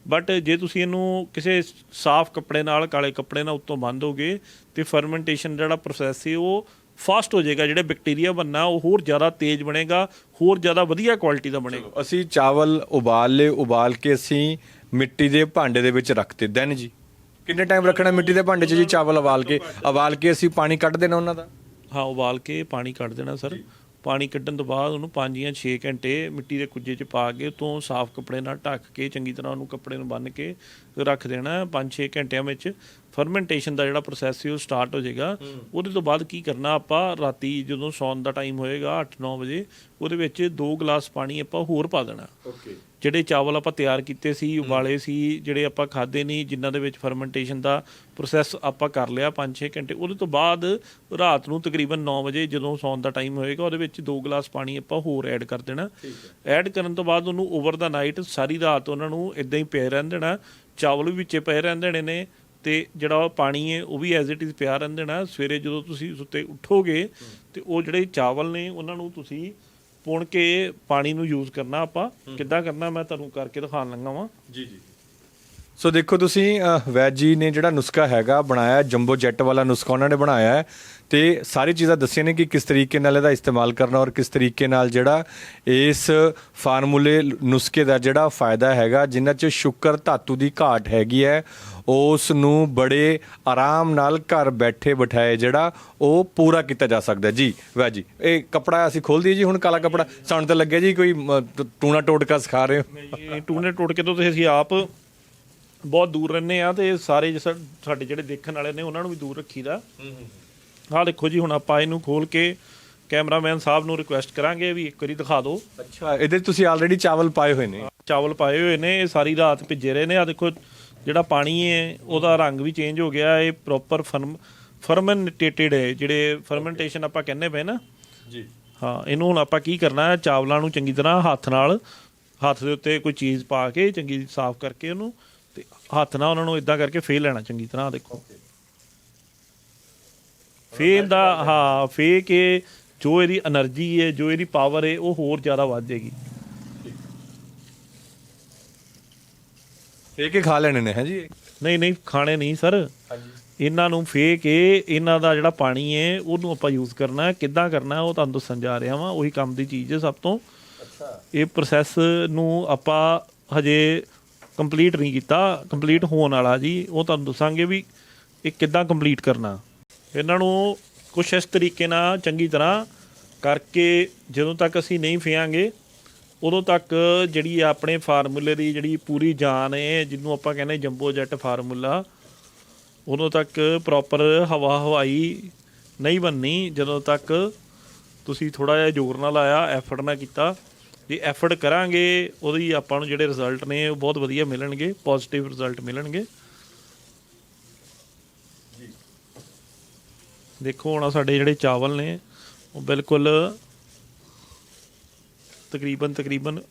ਬਟ ਜੇ ਤੁਸੀਂ ਇਹਨੂੰ ਕਿਸੇ ਸਾਫ਼ ਕੱਪੜੇ ਨਾਲ ਕਾਲੇ ਕੱਪੜੇ ਨਾਲ ਉੱਤੋਂ ਬੰਨ ਦੋਗੇ ਤੇ ਫਰਮੈਂਟੇਸ਼ਨ ਜਿਹੜਾ ਪ੍ਰੋਸੈਸ ਹੈ ਉਹ ਫਾਸਟ ਹੋ ਜਾਏਗਾ ਜਿਹੜੇ ਬੈਕਟੀਰੀਆ ਬਣਨਾ ਉਹ ਹੋਰ ਜ਼ਿਆਦਾ ਤੇਜ਼ ਬਣੇਗਾ ਹੋਰ ਜ਼ਿਆਦਾ ਵਧੀਆ ਕੁਆਲਿਟੀ ਦਾ ਬਣੇਗਾ। ਅਸੀਂ ਚਾਵਲ ਉਬਾਲ ਲਏ ਉਬਾਲ ਕੇ ਅਸੀਂ ਮਿੱਟੀ ਦੇ ਭਾਂਡੇ ਦੇ ਵਿੱਚ ਰੱਖਤੇ ਦੈਨ ਜੀ। ਕਿੰਨੇ ਟਾਈਮ ਰੱਖਣਾ ਮਿੱਟੀ ਦੇ ਭਾਂਡੇ 'ਚ ਜੀ ਚਾਵਲ ਉਬਾਲ ਕੇ? ਉਬਾਲ ਕੇ ਅਸੀਂ ਪਾਣੀ ਕੱਢ ਦੇਣਾ ਉਹਨਾਂ ਦਾ? ਹਾਂ ਉਬਾਲ ਕੇ ਪਾਣੀ ਕੱਢ ਦੇਣਾ ਸਰ। ਪਾਣੀ ਕੱਢਣ ਤੋਂ ਬਾਅਦ ਉਹਨੂੰ 5 ਜਾਂ 6 ਘੰਟੇ ਮਿੱਟੀ ਦੇ ਕੁੱਜੇ 'ਚ ਪਾ ਕੇ ਉਤੋਂ ਸਾਫ਼ ਕੱਪੜੇ ਨਾਲ ਢੱਕ ਕੇ ਚੰਗੀ ਤਰ੍ਹਾਂ ਉਹਨੂੰ ਕੱਪੜੇ ਨੂੰ ਬੰਨ੍ਹ ਕੇ ਰੱਖ ਦੇਣਾ 5-6 ਘੰਟਿਆਂ ਵਿੱਚ। ਫਰਮੈਂਟੇਸ਼ਨ ਦਾ ਜਿਹੜਾ ਪ੍ਰੋਸੈਸ ਸੀ ਉਹ ਸਟਾਰਟ ਹੋ ਜਾਏਗਾ। ਉਹਦੇ ਤੋਂ ਬਾਅਦ ਕੀ ਕਰਨਾ ਆਪਾਂ ਰਾਤੀ ਜਦੋਂ ਸੌਣ ਦਾ ਟਾਈਮ ਹੋਏਗਾ 8-9 ਵਜੇ ਉਹਦੇ ਵਿੱਚ 2 ਗਲਾਸ ਪਾਣੀ ਆਪਾਂ ਹੋਰ ਪਾ ਦੇਣਾ। ਓਕੇ ਜਿਹੜੇ ਚਾਵਲ ਆਪਾਂ ਤਿਆਰ ਕੀਤੇ ਸੀ ਉਬਾਲੇ ਸੀ ਜਿਹੜੇ ਆਪਾਂ ਖਾਦੇ ਨਹੀਂ ਜਿਨ੍ਹਾਂ ਦੇ ਵਿੱਚ ਫਰਮੈਂਟੇਸ਼ਨ ਦਾ ਪ੍ਰੋਸੈਸ ਆਪਾਂ ਕਰ ਲਿਆ 5-6 ਘੰਟੇ ਉਹਦੇ ਤੋਂ ਬਾਅਦ ਰਾਤ ਨੂੰ ਤਕਰੀਬਨ 9 ਵਜੇ ਜਦੋਂ ਸੌਣ ਦਾ ਟਾਈਮ ਹੋਏਗਾ ਉਹਦੇ ਵਿੱਚ 2 ਗਲਾਸ ਪਾਣੀ ਆਪਾਂ ਹੋਰ ਐਡ ਕਰ ਦੇਣਾ। ਐਡ ਕਰਨ ਤੋਂ ਬਾਅਦ ਉਹਨੂੰ ਓਵਰ ਦਾ ਨਾਈਟ ਸਾਰੀ ਰਾਤ ਉਹਨਾਂ ਨੂੰ ਇਦਾਂ ਹੀ ਪਏ ਰਹਿਣ ਦੇਣਾ। ਚਾਵਲ ਵੀ ਵਿੱਚੇ ਪਏ ਰਹਿਣ ਦੇਣੇ ਨੇ ਤੇ ਜਿਹੜਾ ਉਹ ਪਾਣੀ ਹੈ ਉਹ ਵੀ ਐਜ਼ ਇਟ ਇਜ਼ ਪਿਆ ਰਹਿਣ ਦੇਣਾ ਸਵੇਰੇ ਜਦੋਂ ਤੁਸੀਂ ਸੁੱਤੇ ਉੱਠੋਗੇ ਤੇ ਉਹ ਜਿਹੜੇ ਚਾਵਲ ਨੇ ਉਹਨਾਂ ਨੂੰ ਤੁਸੀਂ ਪੁਣ ਕੇ ਪਾਣੀ ਨੂੰ ਯੂਜ਼ ਕਰਨਾ ਆਪਾਂ। ਕਿੱਦਾਂ ਕਰਨਾ ਮੈਂ ਤੁਹਾਨੂੰ ਕਰਕੇ ਦਿਖਾਉਣ ਲੱਗਾ ਵਾਂ। ਜੀ ਜੀ। ਸੋ ਦੇਖੋ ਤੁਸੀਂ ਅ, ਵੈਦ ਜੀ ਨੇ ਜਿਹੜਾ ਨੁਸਖਾ ਹੈਗਾ ਬਣਾਇਆ ਜੰਬੋ ਜੈਟ ਵਾਲਾ ਨੁਸਖਾ ਉਹਨਾਂ ਨੇ ਬਣਾਇਆ ਹੈ। ਤੇ ਸਾਰੀ ਚੀਜ਼ਾਂ ਦੱਸੀਆਂ ਨੇ ਕਿ ਕਿਸ ਤਰੀਕੇ ਨਾਲ ਇਹਦਾ ਇਸਤੇਮਾਲ ਕਰਨਾ ਔਰ ਕਿਸ ਤਰੀਕੇ ਨਾਲ ਜਿਹੜਾ ਇਸ ਫਾਰਮੂਲੇ ਨੁਸਖੇ ਦਾ ਜਿਹੜਾ ਫਾਇਦਾ ਹੈਗਾ ਜਿਨ੍ਹਾਂ 'ਚ ਸ਼ੁਕਰ ਧਾਤੂ ਦੀ ਘਾਟ ਹੈਗੀ ਹੈ ਉਸ ਨੂੰ ਬੜੇ ਆਰਾਮ ਨਾਲ ਘਰ ਬੈਠੇ ਬਿਠਾਏ ਜਿਹੜਾ ਉਹ ਪੂਰਾ ਕੀਤਾ ਜਾ ਸਕਦਾ ਜੀ ਵੈਦ ਜੀ ਇਹ ਕਪੜਾ ਅਸੀਂ ਖੋਲ ਦਈਏ ਜੀ ਹੁਣ ਕਾਲਾ ਕਪੜਾ? ਸਾਨੂੰ ਤਾਂ ਲੱਗਿਆ ਜੀ ਕੋਈ ਟੂਣਾ ਟੋਟਕਾ ਸਿਖਾ ਰਹੇ ਹੋ? ਟੂਣੇ ਟੋਟਕੇ ਤੋਂ ਤੁਸੀਂ ਅਸੀਂ ਆਪ ਬਹੁਤ ਦੂਰ ਰਹਿੰਦੇ ਆ ਤੇ ਸਾਰੇ ਜਿਸ- ਸਾਡੇ ਜਿਹੜੇ ਦੇਖਣ ਵਾਲੇ ਨੇ ਉਹਨਾਂ ਨੂੰ ਵੀ ਦੂਰ ਰੱਖੀਦਾ। ਆਹ ਦੇਖੋ ਜੀ ਹੁਣ ਆਪਾਂ ਇਹਨੂੰ ਖੋਲ ਕੇ ਕੈਮਰਾਮੈਨ ਸਾਹਿਬ ਨੂੰ ਰਿਕੁਐਸਟ ਕਰਾਂਗੇ ਵੀ ਇੱਕ ਵਾਰੀ ਦਿਖਾ ਦਿਓ। ਅੱਛਾ ਇਹਦੇ 'ਚ ਤੁਸੀਂ ਆਲਰੇਡੀ ਚਾਵਲ ਪਾਏ ਹੋਏ ਨੇ। ਚਾਵਲ ਪਾਏ ਹੋਏ ਨੇ ਇਹ ਸਾਰੀ ਰਾਤ ਭਿੱਜੇ ਰਹੇ ਨੇ। ਆ ਦੇਖੋ ਜਿਹੜਾ ਪਾਣੀ ਹੈ ਉਹਦਾ ਰੰਗ ਵੀ ਚੇਂਜ ਹੋ ਗਿਆ ਇਹ ਪ੍ਰੋਪਰ ਫਰਮ ਫਰਮੈਂਟੇਟਡ ਹੈ ਜਿਹੜੇ ਫਰਮੈਂਟੇਸ਼ਨ ਆਪਾਂ ਕਹਿੰਦੇ ਪਏ ਨਾ। ਜੀ। ਹਾਂ ਇਹਨੂੰ ਹੁਣ ਆਪਾਂ ਕੀ ਕਰਨਾ ਹੈ ਚਾਵਲਾਂ ਨੂੰ ਚੰਗੀ ਤਰ੍ਹਾਂ ਹੱਥ ਨਾਲ ਹੱਥ ਦੇ ਉੱਤੇ ਕੋਈ ਚੀਜ਼ ਪਾ ਕੇ ਚੰਗੀ ਸਾਫ਼ ਕਰਕੇ ਉਹਨੂੰ ਹੱਥ ਨਾਲ ਉਹਨਾਂ ਨੂੰ ਇਦਾਂ ਕਰਕੇ ਫੇਲ ਲੈਣਾ ਚੰਗੀ ਤਰ੍ਹਾਂ ਦੇਖੋ। ਫੇਰ ਦਾ ਹਾਂ ਫੇ ਕੇ ਜੋ ਇਹਦੀ એનર્ਜੀ ਹੈ ਜੋ ਇਹਦੀ ਪਾਵਰ ਹੈ ਉਹ ਹੋਰ ਜ਼ਿਆਦਾ ਵੱਧ ਜਾਏਗੀ। ਫੇ ਕੇ ਖਾ ਲੈਣੇ ਨੇ ਹੈ ਜੀ? ਨਹੀਂ ਨਹੀਂ ਖਾਣੇ ਨਹੀਂ ਸਰ। ਇਹਨਾਂ ਨੂੰ ਫੇ ਕੇ ਇਹਨਾਂ ਦਾ ਜਿਹੜਾ ਪਾਣੀ ਹੈ ਉਹਨੂੰ ਆਪਾਂ ਯੂਜ਼ ਕਰਨਾ ਕਿੱਦਾਂ ਕਰਨਾ ਉਹ ਤੁਹਾਨੂੰ ਦੱਸਣ ਜਾ ਰਿਹਾ ਵਾਂ। ਉਹੀ ਕੰਮ ਦੀ ਚੀਜ਼ ਹੈ ਸਭ ਤੋਂ। ਅੱਛਾ। ਇਹ ਪ੍ਰੋਸੈਸ ਨੂੰ ਆਪਾਂ ਹਜੇ ਕੰਪਲੀਟ ਨਹੀਂ ਕੀਤਾ ਕੰਪਲੀਟ ਹੋਣ ਵਾਲਾ ਜੀ, ਉਹ ਤੁਹਾਨੂੰ ਦੱਸਾਂਗੇ ਵੀ ਇਹ ਕਿੱਦਾਂ ਕੰਪਲੀਟ ਕਰਨਾ। ਇਹਨਾਂ ਨੂੰ ਕੁਛ ਇਸ ਤਰੀਕੇ ਨਾਲ ਚੰਗੀ ਤਰ੍ਹਾਂ ਕਰਕੇ ਜਦੋਂ ਤੱਕ ਅਸੀਂ ਨਹੀਂ ਫਿਆਂਗੇ, ਉਦੋਂ ਤੱਕ ਜਿਹੜੀ ਆਪਣੇ ਫਾਰਮੂਲੇ ਦੀ ਜਿਹੜੀ ਪੂਰੀ ਜਾਨ ਹੈ, ਜਿਹਨੂੰ ਆਪਾਂ ਕਹਿੰਦੇ ਜੰਬੋ ਜੈਟ ਫਾਰਮੂਲਾ, ਉਦੋਂ ਤੱਕ ਪ੍ਰੋਪਰ ਹਵਾ ਹਵਾਈ ਨਹੀਂ ਬੰਨੀ ਜਦੋਂ ਤੱਕ ਤੁਸੀਂ ਥੋੜਾ ਜਿਹਾ ਜ਼ੋਰ ਨਾਲ ਲਾਇਆ ਐਫਰਟ ਨਾ ਕੀਤਾ ਜੇ ਐਫਰਟ ਕਰਾਂਗੇ ਉਹਦੀ ਆਪਾਂ ਨੂੰ ਜਿਹੜੇ ਰਿਜ਼ਲਟ ਨੇ ਉਹ ਬਹੁਤ ਵਧੀਆ ਮਿਲਣਗੇ ਪੋਜ਼ਿਟਿਵ ਰਿਜ਼ਲਟ ਮਿਲਣਗੇ। ਦੇਖੋ ਹੁਣ ਸਾਡੇ ਜਿਹੜੇ ਚਾਵਲ ਨੇ ਉਹ ਬਿਲਕੁਲ ਤਕਰੀਬਨ ਤਕਰੀਬਨ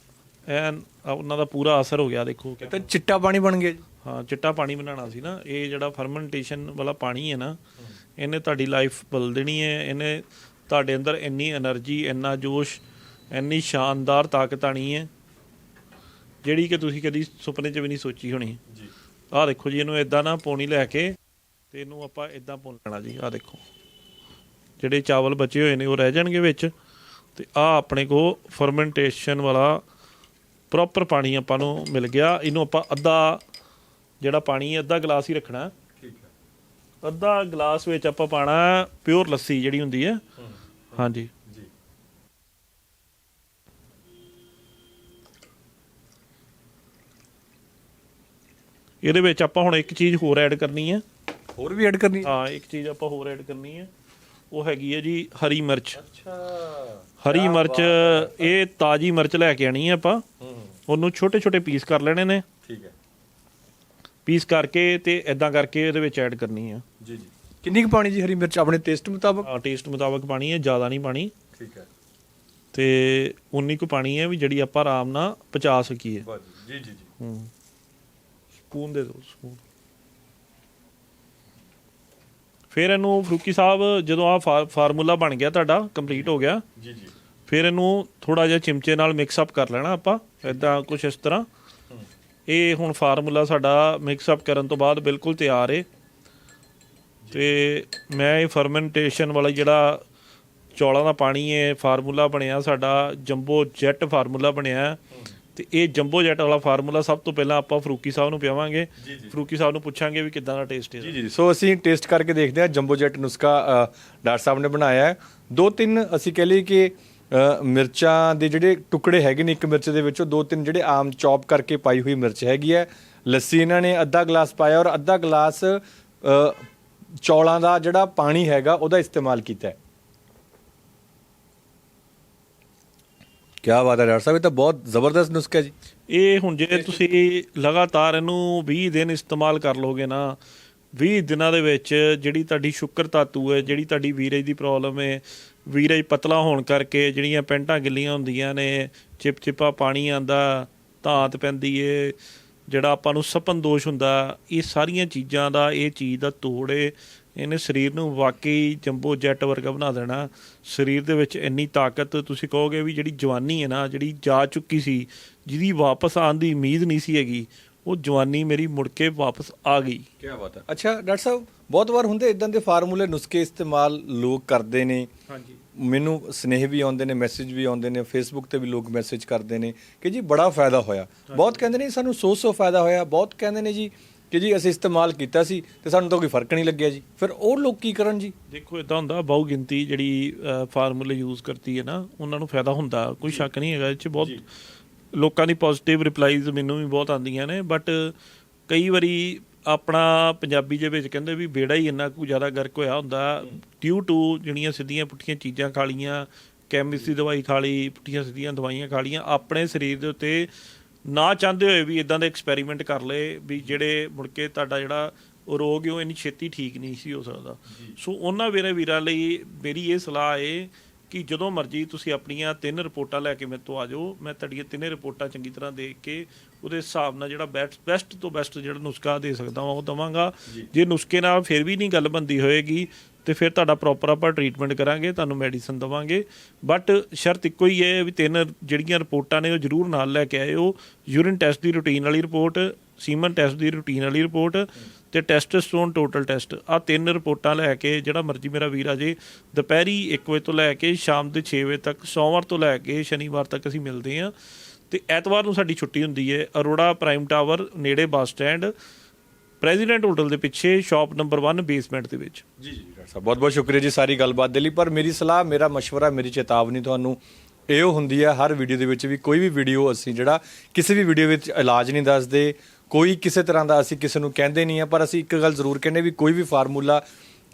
ਐਨ ਉਹਨਾਂ ਦਾ ਪੂਰਾ ਅਸਰ ਹੋ ਗਿਆ ਦੇਖੋ। ਤਾਂ ਚਿੱਟਾ ਪਾਣੀ ਬਣ ਗਿਆ ਹਾਂ ਚਿੱਟਾ ਪਾਣੀ ਬਣਾਉਣਾ ਸੀ ਨਾ ਇਹ ਜਿਹੜਾ ਫਰਮੈਂਟੇਸ਼ਨ ਵਾਲਾ ਪਾਣੀ ਹੈ ਨਾ ਇਹਨੇ ਤੁਹਾਡੀ ਲਾਈਫ ਬਦਲ ਦੇਣੀ ਹੈ ਇਹਨੇ ਤੁਹਾਡੇ ਅੰਦਰ ਇੰਨੀ એનર્ਜੀ ਇੰਨਾ ਜੋਸ਼ ਇੰਨੀ ਸ਼ਾਨਦਾਰ ਤਾਕਤ ਆਣੀ ਹੈ ਜਿਹੜੀ ਕਿ ਤੁਸੀਂ ਕਦੀ ਸੁਪਨੇ 'ਚ ਵੀ ਨਹੀਂ ਸੋਚੀ ਹੋਣੀ। ਜੀ। ਆਹ ਦੇਖੋ ਜੀ ਇਹਨੂੰ ਇਦਾਂ ਨਾ ਪੌਣੀ ਲੈ ਕੇ ਤੇ ਇਹਨੂੰ ਆਪਾਂ ਇਦਾਂ ਭੁੰਨ ਲੈਣਾ ਜੀ ਆਹ ਦੇਖੋ। ਜਿਹੜੇ ਚਾਵਲ ਬਚੇ ਹੋਏ ਨੇ ਉਹ ਰਹਿ ਜਾਣਗੇ ਵਿੱਚ ਤੇ ਆਹ ਆਪਣੇ ਕੋ ਫਰਮੈਂਟੇਸ਼ਨ ਵਾਲਾ ਪ੍ਰੋਪਰ ਪਾਣੀ ਆਪਾਂ ਨੂੰ ਮਿਲ ਗਿਆ। ਇਹਨੂੰ ਆਪਾਂ ਅੱਧਾ ਜਿਹੜਾ ਪਾਣੀ ਹੈ ਅੱਧਾ ਗਲਾਸ ਹੀ ਰੱਖਣਾ। ਠੀਕ ਹੈ। ਅੱਧਾ ਗਲਾਸ ਵਿੱਚ ਆਪਾਂ ਪਾਣਾ ਪਿਓਰ ਲੱਸੀ ਜਿਹੜੀ ਹੁੰਦੀ ਹੈ। ਹਾਂਜੀ ਜੀ ਇਹਦੇ ਵਿੱਚ ਆਪਾਂ ਹੁਣ ਇੱਕ ਚੀਜ਼ ਹੋਰ ਐਡ ਕਰਨੀ ਹੈ ਹੋਰ ਵੀ ਐਡ ਕਰਨੀ ਹਾਂ ਇੱਕ ਚੀਜ਼ ਆਪਾਂ ਹੋਰ ਐਡ ਕਰਨੀ ਹੈ ਉਹ ਹੈਗੀ ਹੈ ਜੀ ਹਰੀ ਮਿਰਚ। ਅੱਛਾ। ਹਰੀ ਮਿਰਚ ਇਹ ਤਾਜੀ ਮਿਰਚ ਲੈ ਕੇ ਆਣੀ ਹੈ ਆਪਾਂ। ਹੂੰ ਉਹਨੂੰ ਛੋਟੇ ਛੋਟੇ ਪੀਸ ਕਰ ਲੈਣੇ ਨੇ। ਠੀਕ ਹੈ। ਪੀਸ ਕਰਕੇ ਤੇ ਇਦਾਂ ਕਰਕੇ ਇਹਦੇ ਵਿੱਚ ਐਡ ਕਰਨੀ ਆ। ਜੀ ਜੀ। ਕਿੰਨੀ ਕੁ ਪਾਣੀ ਜੀ ਹਰੀ ਮਿਰਚ? ਆਪਣੇ ਟੇਸਟ ਮੁਤਾਬਕ? ਟੇਸਟ ਮੁਤਾਬਕ ਪਾਣੀ ਹੈ ਜ਼ਿਆਦਾ ਨਹੀਂ ਪਾਣੀ। ਠੀਕ ਹੈ। ਤੇ ਉਨੀ ਕੁ ਪਾਣੀ ਹੈ ਵੀ ਜਿਹੜੀ ਆਪਾਂ ਆਰਾਮ ਨਾਲ ਪਚਾ ਸਕੀਏ। ਜੀ ਜੀ ਜੀ। ਹੂੰ। ਸਪੂਨ ਦੇ ਦਿਓ ਸਪੂਨ ਫਿਰ ਇਹਨੂੰ ਫਰੂਕੀ ਸਾਹਿਬ ਜਦੋਂ ਆ ਫਾਰਮੂਲਾ ਬਣ ਗਿਆ ਤੁਹਾਡਾ ਕੰਪਲੀਟ ਹੋ ਗਿਆ ਜੀ ਜੀ। ਫਿਰ ਇਹਨੂੰ ਥੋੜਾ ਜਿਹਾ ਚਿਮਚੇ ਨਾਲ ਮਿਕਸ ਅਪ ਕਰ ਲੈਣਾ ਆਪਾਂ ਇਦਾਂ ਕੁਝ ਇਸ ਤਰ੍ਹਾਂ। ਇਹ ਹੁਣ ਫਾਰਮੂਲਾ ਸਾਡਾ ਮਿਕਸ ਅਪ ਕਰਨ ਤੋਂ ਬਾਅਦ ਬਿਲਕੁਲ ਤਿਆਰ ਏ। ਤੇ ਮੈਂ ਇਹ ਫਰਮੈਂਟੇਸ਼ਨ ਵਾਲਾ ਜਿਹੜਾ ਚੌਲਾਂ ਦਾ ਪਾਣੀ ਹੈ ਫਾਰਮੂਲਾ ਬਣਿਆ ਸਾਡਾ ਜੰਬੋ ਜੈਟ ਫਾਰਮੂਲਾ ਬਣਿਆ। ਤੇ ਇਹ ਜੰਬੋ ਜੈਟ ਵਾਲਾ ਫਾਰਮੂਲਾ ਸਭ ਤੋਂ ਪਹਿਲਾਂ ਆਪਾਂ ਫਰੂਕੀ ਸਾਹਿਬ ਨੂੰ ਪਿਆਵਾਂਗੇ। ਫਰੂਕੀ ਸਾਹਿਬ ਨੂੰ ਪੁੱਛਾਂਗੇ ਵੀ ਕਿੱਦਾਂ ਦਾ ਟੇਸਟ ਹੈ। ਜੀ ਜੀ ਸੋ ਅਸੀਂ ਟੇਸਟ ਕਰਕੇ ਦੇਖਦੇ ਹਾਂ ਜੰਬੋ ਜੈਟ ਨੁਸਖਾ ਡਾਕਟਰ ਸਾਹਿਬ ਨੇ ਬਣਾਇਆ ਹੈ। ਦੋ ਤਿੰਨ ਅਸੀਂ ਕਹ ਲਈਏ ਕਿ ਮਿਰਚਾਂ ਦੇ ਜਿਹੜੇ ਟੁਕੜੇ ਹੈਗੇ ਨੇ ਇੱਕ ਮਿਰਚ ਦੇ ਵਿੱਚੋਂ ਦੋ ਤਿੰਨ ਜਿਹੜੇ ਆਮ ਚੌਪ ਕਰਕੇ ਪਾਈ ਹੋਈ ਮਿਰਚ ਹੈਗੀ ਹੈ। ਲੱਸੀ ਇਹਨਾਂ ਨੇ ਅੱਧਾ ਗਲਾਸ ਪਾਇਆ ਔਰ ਅੱਧਾ ਗਲਾਸ ਚੌਲਾਂ ਦਾ ਜਿਹੜਾ ਪਾਣੀ ਹੈਗਾ ਉਹਦਾ ਇਸਤੇਮਾਲ ਕੀਤਾ ਹੈ। ਕੀ ਬਾਤ ਹੈ, ਡਾਕਟਰ ਸਾਹਿਬ, ਇਹ ਤਾਂ ਬਹੁਤ ਜ਼ਬਰਦਸਤ ਨੁਸਖਾ ਜੀ। ਇਹ ਹੁਣ ਜੇ ਤੁਸੀਂ ਲਗਾਤਾਰ ਇਹਨੂੰ 20 ਦਿਨ ਇਸਤੇਮਾਲ ਕਰ ਲੋਗੇ ਨਾ 20 ਦਿਨਾਂ ਦੇ ਵਿੱਚ ਜਿਹੜੀ ਤੁਹਾਡੀ ਸ਼ੁਕਰ ਧਾਤੂ ਹੈ, ਜਿਹੜੀ ਤੁਹਾਡੀ ਵੀਰਜ ਦੀ ਪ੍ਰੋਬਲਮ ਹੈ, ਵੀਰਜ ਪਤਲਾ ਹੋਣ ਕਰਕੇ ਜਿਹੜੀਆਂ ਪੈਂਟਾਂ ਗਿੱਲੀਆਂ ਹੁੰਦੀਆਂ ਨੇ ਚਿਪਚਿਪਾ ਪਾਣੀ ਆਂਦਾ ਧਾਤ ਪੈਂਦੀ ਏ, ਜਿਹੜਾ ਆਪਾਂ ਨੂੰ ਸਪਨ ਦੋਸ਼ ਹੁੰਦਾ, ਇਹ ਸਾਰੀਆਂ ਚੀਜ਼ਾਂ ਦਾ, ਇਹ ਚੀਜ਼ ਦਾ ਤੋੜ ਏ। ਇਹਨੇ ਸਰੀਰ ਨੂੰ ਵਾਕਈ ਜੰਬੋ ਜੈਟ ਵਰਗਾ ਬਣਾ ਦੇਣਾ। ਸਰੀਰ ਦੇ ਵਿੱਚ ਇੰਨੀ ਤਾਕਤ ਤੁਸੀਂ ਕਹੋਗੇ ਵੀ ਜਿਹੜੀ ਜਵਾਨੀ ਹੈ ਨਾ ਜਿਹੜੀ ਜਾ ਚੁੱਕੀ ਸੀ ਜਿਹਦੀ ਵਾਪਸ ਆਉਣ ਦੀ ਉਮੀਦ ਨਹੀਂ ਸੀ ਹੈਗੀ ਉਹ ਜਵਾਨੀ ਮੇਰੀ ਮੁੜ ਕੇ ਵਾਪਸ ਆ ਗਈ। ਕੀ ਬਾਤ ਹੈ। ਅੱਛਾ ਡਾਕਟਰ ਸਾਹਿਬ ਬਹੁਤ ਵਾਰ ਹੁੰਦੇ ਇਦਾਂ ਦੇ ਫਾਰਮੂਲੇ ਨੁਸਖੇ ਇਸਤੇਮਾਲ ਲੋਕ ਕਰਦੇ ਨੇ। ਹਾਂਜੀ। ਮੈਨੂੰ ਸਨੇਹ ਵੀ ਆਉਂਦੇ ਨੇ ਮੈਸੇਜ ਵੀ ਆਉਂਦੇ ਨੇ ਫੇਸਬੁੱਕ ਤੇ ਵੀ ਲੋਕ ਮੈਸੇਜ ਕਰਦੇ ਨੇ ਕਿ ਜੀ ਬੜਾ ਫਾਇਦਾ ਹੋਇਆ। ਬਹੁਤ ਕਹਿੰਦੇ ਨੇ ਸਾਨੂੰ ਸੌ ਸੌ ਫਾਇਦਾ ਹੋਇਆ ਬਹੁਤ ਕਹਿੰਦੇ ਨੇ ਜੀ ਕਿ ਜੀ ਅਸੀਂ ਇਸਤੇਮਾਲ ਕੀਤਾ ਸੀ ਤੇ ਸਾਨੂੰ ਤਾਂ ਕੋਈ ਫ਼ਰਕ ਨਹੀਂ ਲੱਗਿਆ ਜੀ। ਫਿਰ ਉਹ ਲੋਕ ਕੀ ਕਰਨ ਜੀ? ਦੇਖੋ ਇਦਾਂ ਹੁੰਦਾ ਬਹੁ ਗਿਣਤੀ ਜਿਹੜੀ ਫਾਰਮੂਲੇ ਯੂਜ਼ ਕਰਦੀ ਹੈ ਨਾ ਉਹਨਾਂ ਨੂੰ ਫਾਇਦਾ ਹੁੰਦਾ ਕੋਈ ਸ਼ੱਕ ਨਹੀਂ ਹੈਗਾ ਇਹ ਚ ਬਹੁਤ ਲੋਕਾਂ ਦੀ ਪੋਜ਼ਿਟਿਵ ਰਿਪਲਾਈਜ਼ ਮੈਨੂੰ ਵੀ ਬਹੁਤ ਆਉਂਦੀਆਂ ਨੇ ਬਟ ਕਈ ਵਾਰੀ ਆਪਣਾ ਪੰਜਾਬੀ ਦੇ ਵਿੱਚ ਕਹਿੰਦੇ ਵੀ ਬੇੜਾ ਹੀ ਇੰਨਾ ਕੁ ਜ਼ਿਆਦਾ ਗਰਕ ਹੋਇਆ ਹੁੰਦਾ ਡਿਊ ਟੂ ਜਿਹੜੀਆਂ ਸਿੱਧੀਆਂ ਪੁੱਠੀਆਂ ਚੀਜ਼ਾਂ ਖਾ ਲੀਆਂ ਕੈਮਿਸਟਰੀ ਦਵਾਈ ਖਾ ਲਈ ਪੁੱਠੀਆਂ ਸਿੱਧੀਆਂ ਦਵਾਈਆਂ ਖਾ ਲੀਆਂ ਆਪਣੇ ਸਰੀਰ ਦੇ ਉੱਤੇ ਨਾ ਚਾਹੁੰਦੇ ਹੋਏ ਵੀ ਇਦਾਂ ਦੇ ਐਕਸਪੈਰੀਮੈਂਟ ਕਰ ਲਏ ਵੀ ਜਿਹੜੇ ਮੁੜ ਕੇ ਤੁਹਾਡਾ ਜਿਹੜਾ ਉਹ ਰੋਗ ਹੈ ਉਹ ਇੰਨੀ ਛੇਤੀ ਠੀਕ ਨਹੀਂ ਸੀ ਹੋ ਸਕਦਾ। ਸੋ ਉਹਨਾਂ ਵੀਰੇ ਵੀਰਾਂ ਲਈ ਮੇਰੀ ਇਹ ਸਲਾਹ ਹੈ ਕਿ ਜਦੋਂ ਮਰਜ਼ੀ ਤੁਸੀਂ ਆਪਣੀਆਂ ਤਿੰਨ ਰਿਪੋਰਟਾਂ ਲੈ ਕੇ ਮੇਰੇ ਤੋਂ ਆ ਜਾਓ ਮੈਂ ਤੁਹਾਡੀਆਂ ਤਿੰਨੇ ਰਿਪੋਰਟਾਂ ਚੰਗੀ ਤਰ੍ਹਾਂ ਦੇਖ ਕੇ ਉਹਦੇ ਹਿਸਾਬ ਨਾਲ ਜਿਹੜਾ ਬੈਸਟ ਬੈਸਟ ਤੋਂ ਬੈਸਟ ਜਿਹੜਾ ਨੁਸਖਾ ਦੇ ਸਕਦਾ ਹਾਂ ਉਹ ਦਵਾਂਗਾ। ਜੇ। ਨੁਸਖੇ ਨਾਲ ਫਿਰ ਵੀ ਨਹੀਂ ਗੱਲ ਬੰਦੀ ਹੋਏਗੀ ਤੇ ਫਿਰ ਤੁਹਾਡਾ ਪ੍ਰੋਪਰ ਆਪਾਂ ਟ੍ਰੀਟਮੈਂਟ ਕਰਾਂਗੇ, ਤੁਹਾਨੂੰ ਮੈਡੀਸਨ ਦਵਾਂਗੇ। ਬਟ ਸ਼ਰਤ ਇੱਕੋ ਹੀ ਹੈ ਵੀ ਤਿੰਨ ਜਿਹੜੀਆਂ ਰਿਪੋਰਟਾਂ ਨੇ ਉਹ ਜ਼ਰੂਰ ਨਾਲ ਲੈ ਕੇ ਆਇਓ। ਯੂਰਿਨ ਟੈਸਟ ਦੀ ਰੂਟੀਨ ਵਾਲੀ ਰਿਪੋਰਟ ਸੀਮਨ ਟੈਸਟ ਦੀ ਰੂਟੀਨ ਵਾਲੀ ਰਿਪੋਰਟ ਤੇ ਟੈਸਟੋਸਟੇਰੋਨ ਟੋਟਲ ਟੈਸਟ ਆ ਤਿੰਨ ਰਿਪੋਰਟਾਂ ਲੈ ਕੇ, ਜਿਹੜਾ ਮਰਜ਼ੀ ਮੇਰਾ ਵੀਰ ਆ ਜੇ, ਦੁਪਹਿਰੀ 1 ਵਜੇ ਤੋਂ ਲੈ ਕੇ, ਸ਼ਾਮ ਦੇ 6 ਵਜੇ ਤੱਕ, ਸੋਮਵਾਰ ਤੋਂ ਲੈ ਕੇ, ਸ਼ਨੀਵਾਰ ਤੱਕ ਅਸੀਂ ਮਿਲਦੇ ਹਾਂ। ਤੇ ਐਤਵਾਰ ਨੂੰ ਸਾਡੀ ਛੁੱਟੀ ਹੁੰਦੀ ਹੈ, ਅਰੋੜਾ ਪ੍ਰਾਈਮ ਟਾਵਰ ਨੇੜੇ ਬੱਸ ਸਟੈਂਡ। ਪ੍ਰੈਜ਼ੀਡੈਂਟ ਹੋਟਲ ਦੇ ਪਿੱਛੇ ਸ਼ਾਪ ਨੰਬਰ 1 ਬੇਸਮੈਂਟ ਦੇ ਵਿੱਚ ਜੀ ਜੀ ਡਾਕਟਰ ਸਾਹਿਬ ਬਹੁਤ ਬਹੁਤ ਸ਼ੁਕਰੀਆ ਜੀ ਸਾਰੀ ਗੱਲਬਾਤ ਦੇ ਲਈ ਪਰ ਮੇਰੀ ਸਲਾਹ ਮੇਰਾ مشورہ ਮੇਰੀ ਚੇਤਾਵਨੀ ਤੁਹਾਨੂੰ ਇਹੋ ਹੁੰਦੀ ਹੈ ਹਰ ਵੀਡੀਓ ਦੇ ਵਿੱਚ ਵੀ ਕੋਈ ਵੀ ਵੀਡੀਓ ਅਸੀਂ ਜਿਹੜਾ ਕਿਸੇ ਵੀ ਵੀਡੀਓ ਵਿੱਚ ਇਲਾਜ ਨਹੀਂ ਦੱਸਦੇ ਕੋਈ ਕਿਸੇ ਤਰ੍ਹਾਂ ਦਾ ਅਸੀਂ ਕਿਸੇ ਨੂੰ ਕਹਿੰਦੇ ਨਹੀਂ ਆ ਪਰ ਅਸੀਂ ਇੱਕ ਗੱਲ ਜ਼ਰੂਰ ਕਹਿੰਦੇ ਵੀ ਕੋਈ ਵੀ ਫਾਰਮੂਲਾ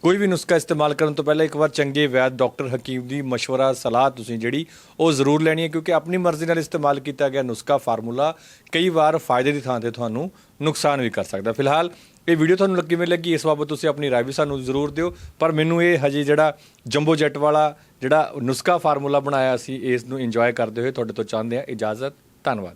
ਕੋਈ ਵੀ ਨੁਸਖਾ ਇਸਤੇਮਾਲ ਕਰਨ ਤੋਂ ਪਹਿਲਾਂ ਇੱਕ ਵਾਰ ਚੰਗੇ ਵੈਦ ਡਾਕਟਰ ਹਕੀਮ ਦੀ مشورہ ਸਲਾਹ ਤੁਸੀਂ ਜਿਹੜੀ ਉਹ ਜ਼ਰੂਰ ਲੈਣੀ ਹੈ ਕਿਉਂਕਿ ਆਪਣੀ ਮਰਜ਼ੀ ਨਾਲ ਇਸਤੇਮਾਲ ਕੀਤਾ ਗਿਆ ਨੁਸਖਾ ਫਾਰਮੂਲਾ ਕਈ ਵਾਰ ਫਾਇਦੇ ਦੀ ਥਾਂ ਤੇ ਤੁਹਾਨੂੰ ਨੁਕਸਾਨ ਵੀ ਕਰ ਸਕਦਾ। ਫਿਲਹਾਲ ਇਹ ਵੀਡੀਓ ਤੁਹਾਨੂੰ ਕਿਵੇਂ ਲੱਗੀ, ਇਸ ਬਾਬਤ ਤੁਸੀਂ ਆਪਣੀ ਰਾਏ ਵੀ ਸਾਨੂੰ ਜ਼ਰੂਰ ਦਿਓ। ਪਰ ਮੈਨੂੰ ਇਹ ਹਜੇ ਜਿਹੜਾ ਜੰਬੋ ਜੈਟ ਵਾਲਾ ਜਿਹੜਾ ਨੁਸਖਾ ਫਾਰਮੂਲਾ ਬਣਾਇਆ ਸੀ, ਇਸ ਨੂੰ ਇੰਜੋਏ ਕਰਦੇ ਹੋਏ ਤੁਹਾਡੇ ਤੋਂ ਚਾਹੁੰਦੇ ਆ ਇਜਾਜ਼ਤ। ਧੰਨਵਾਦ।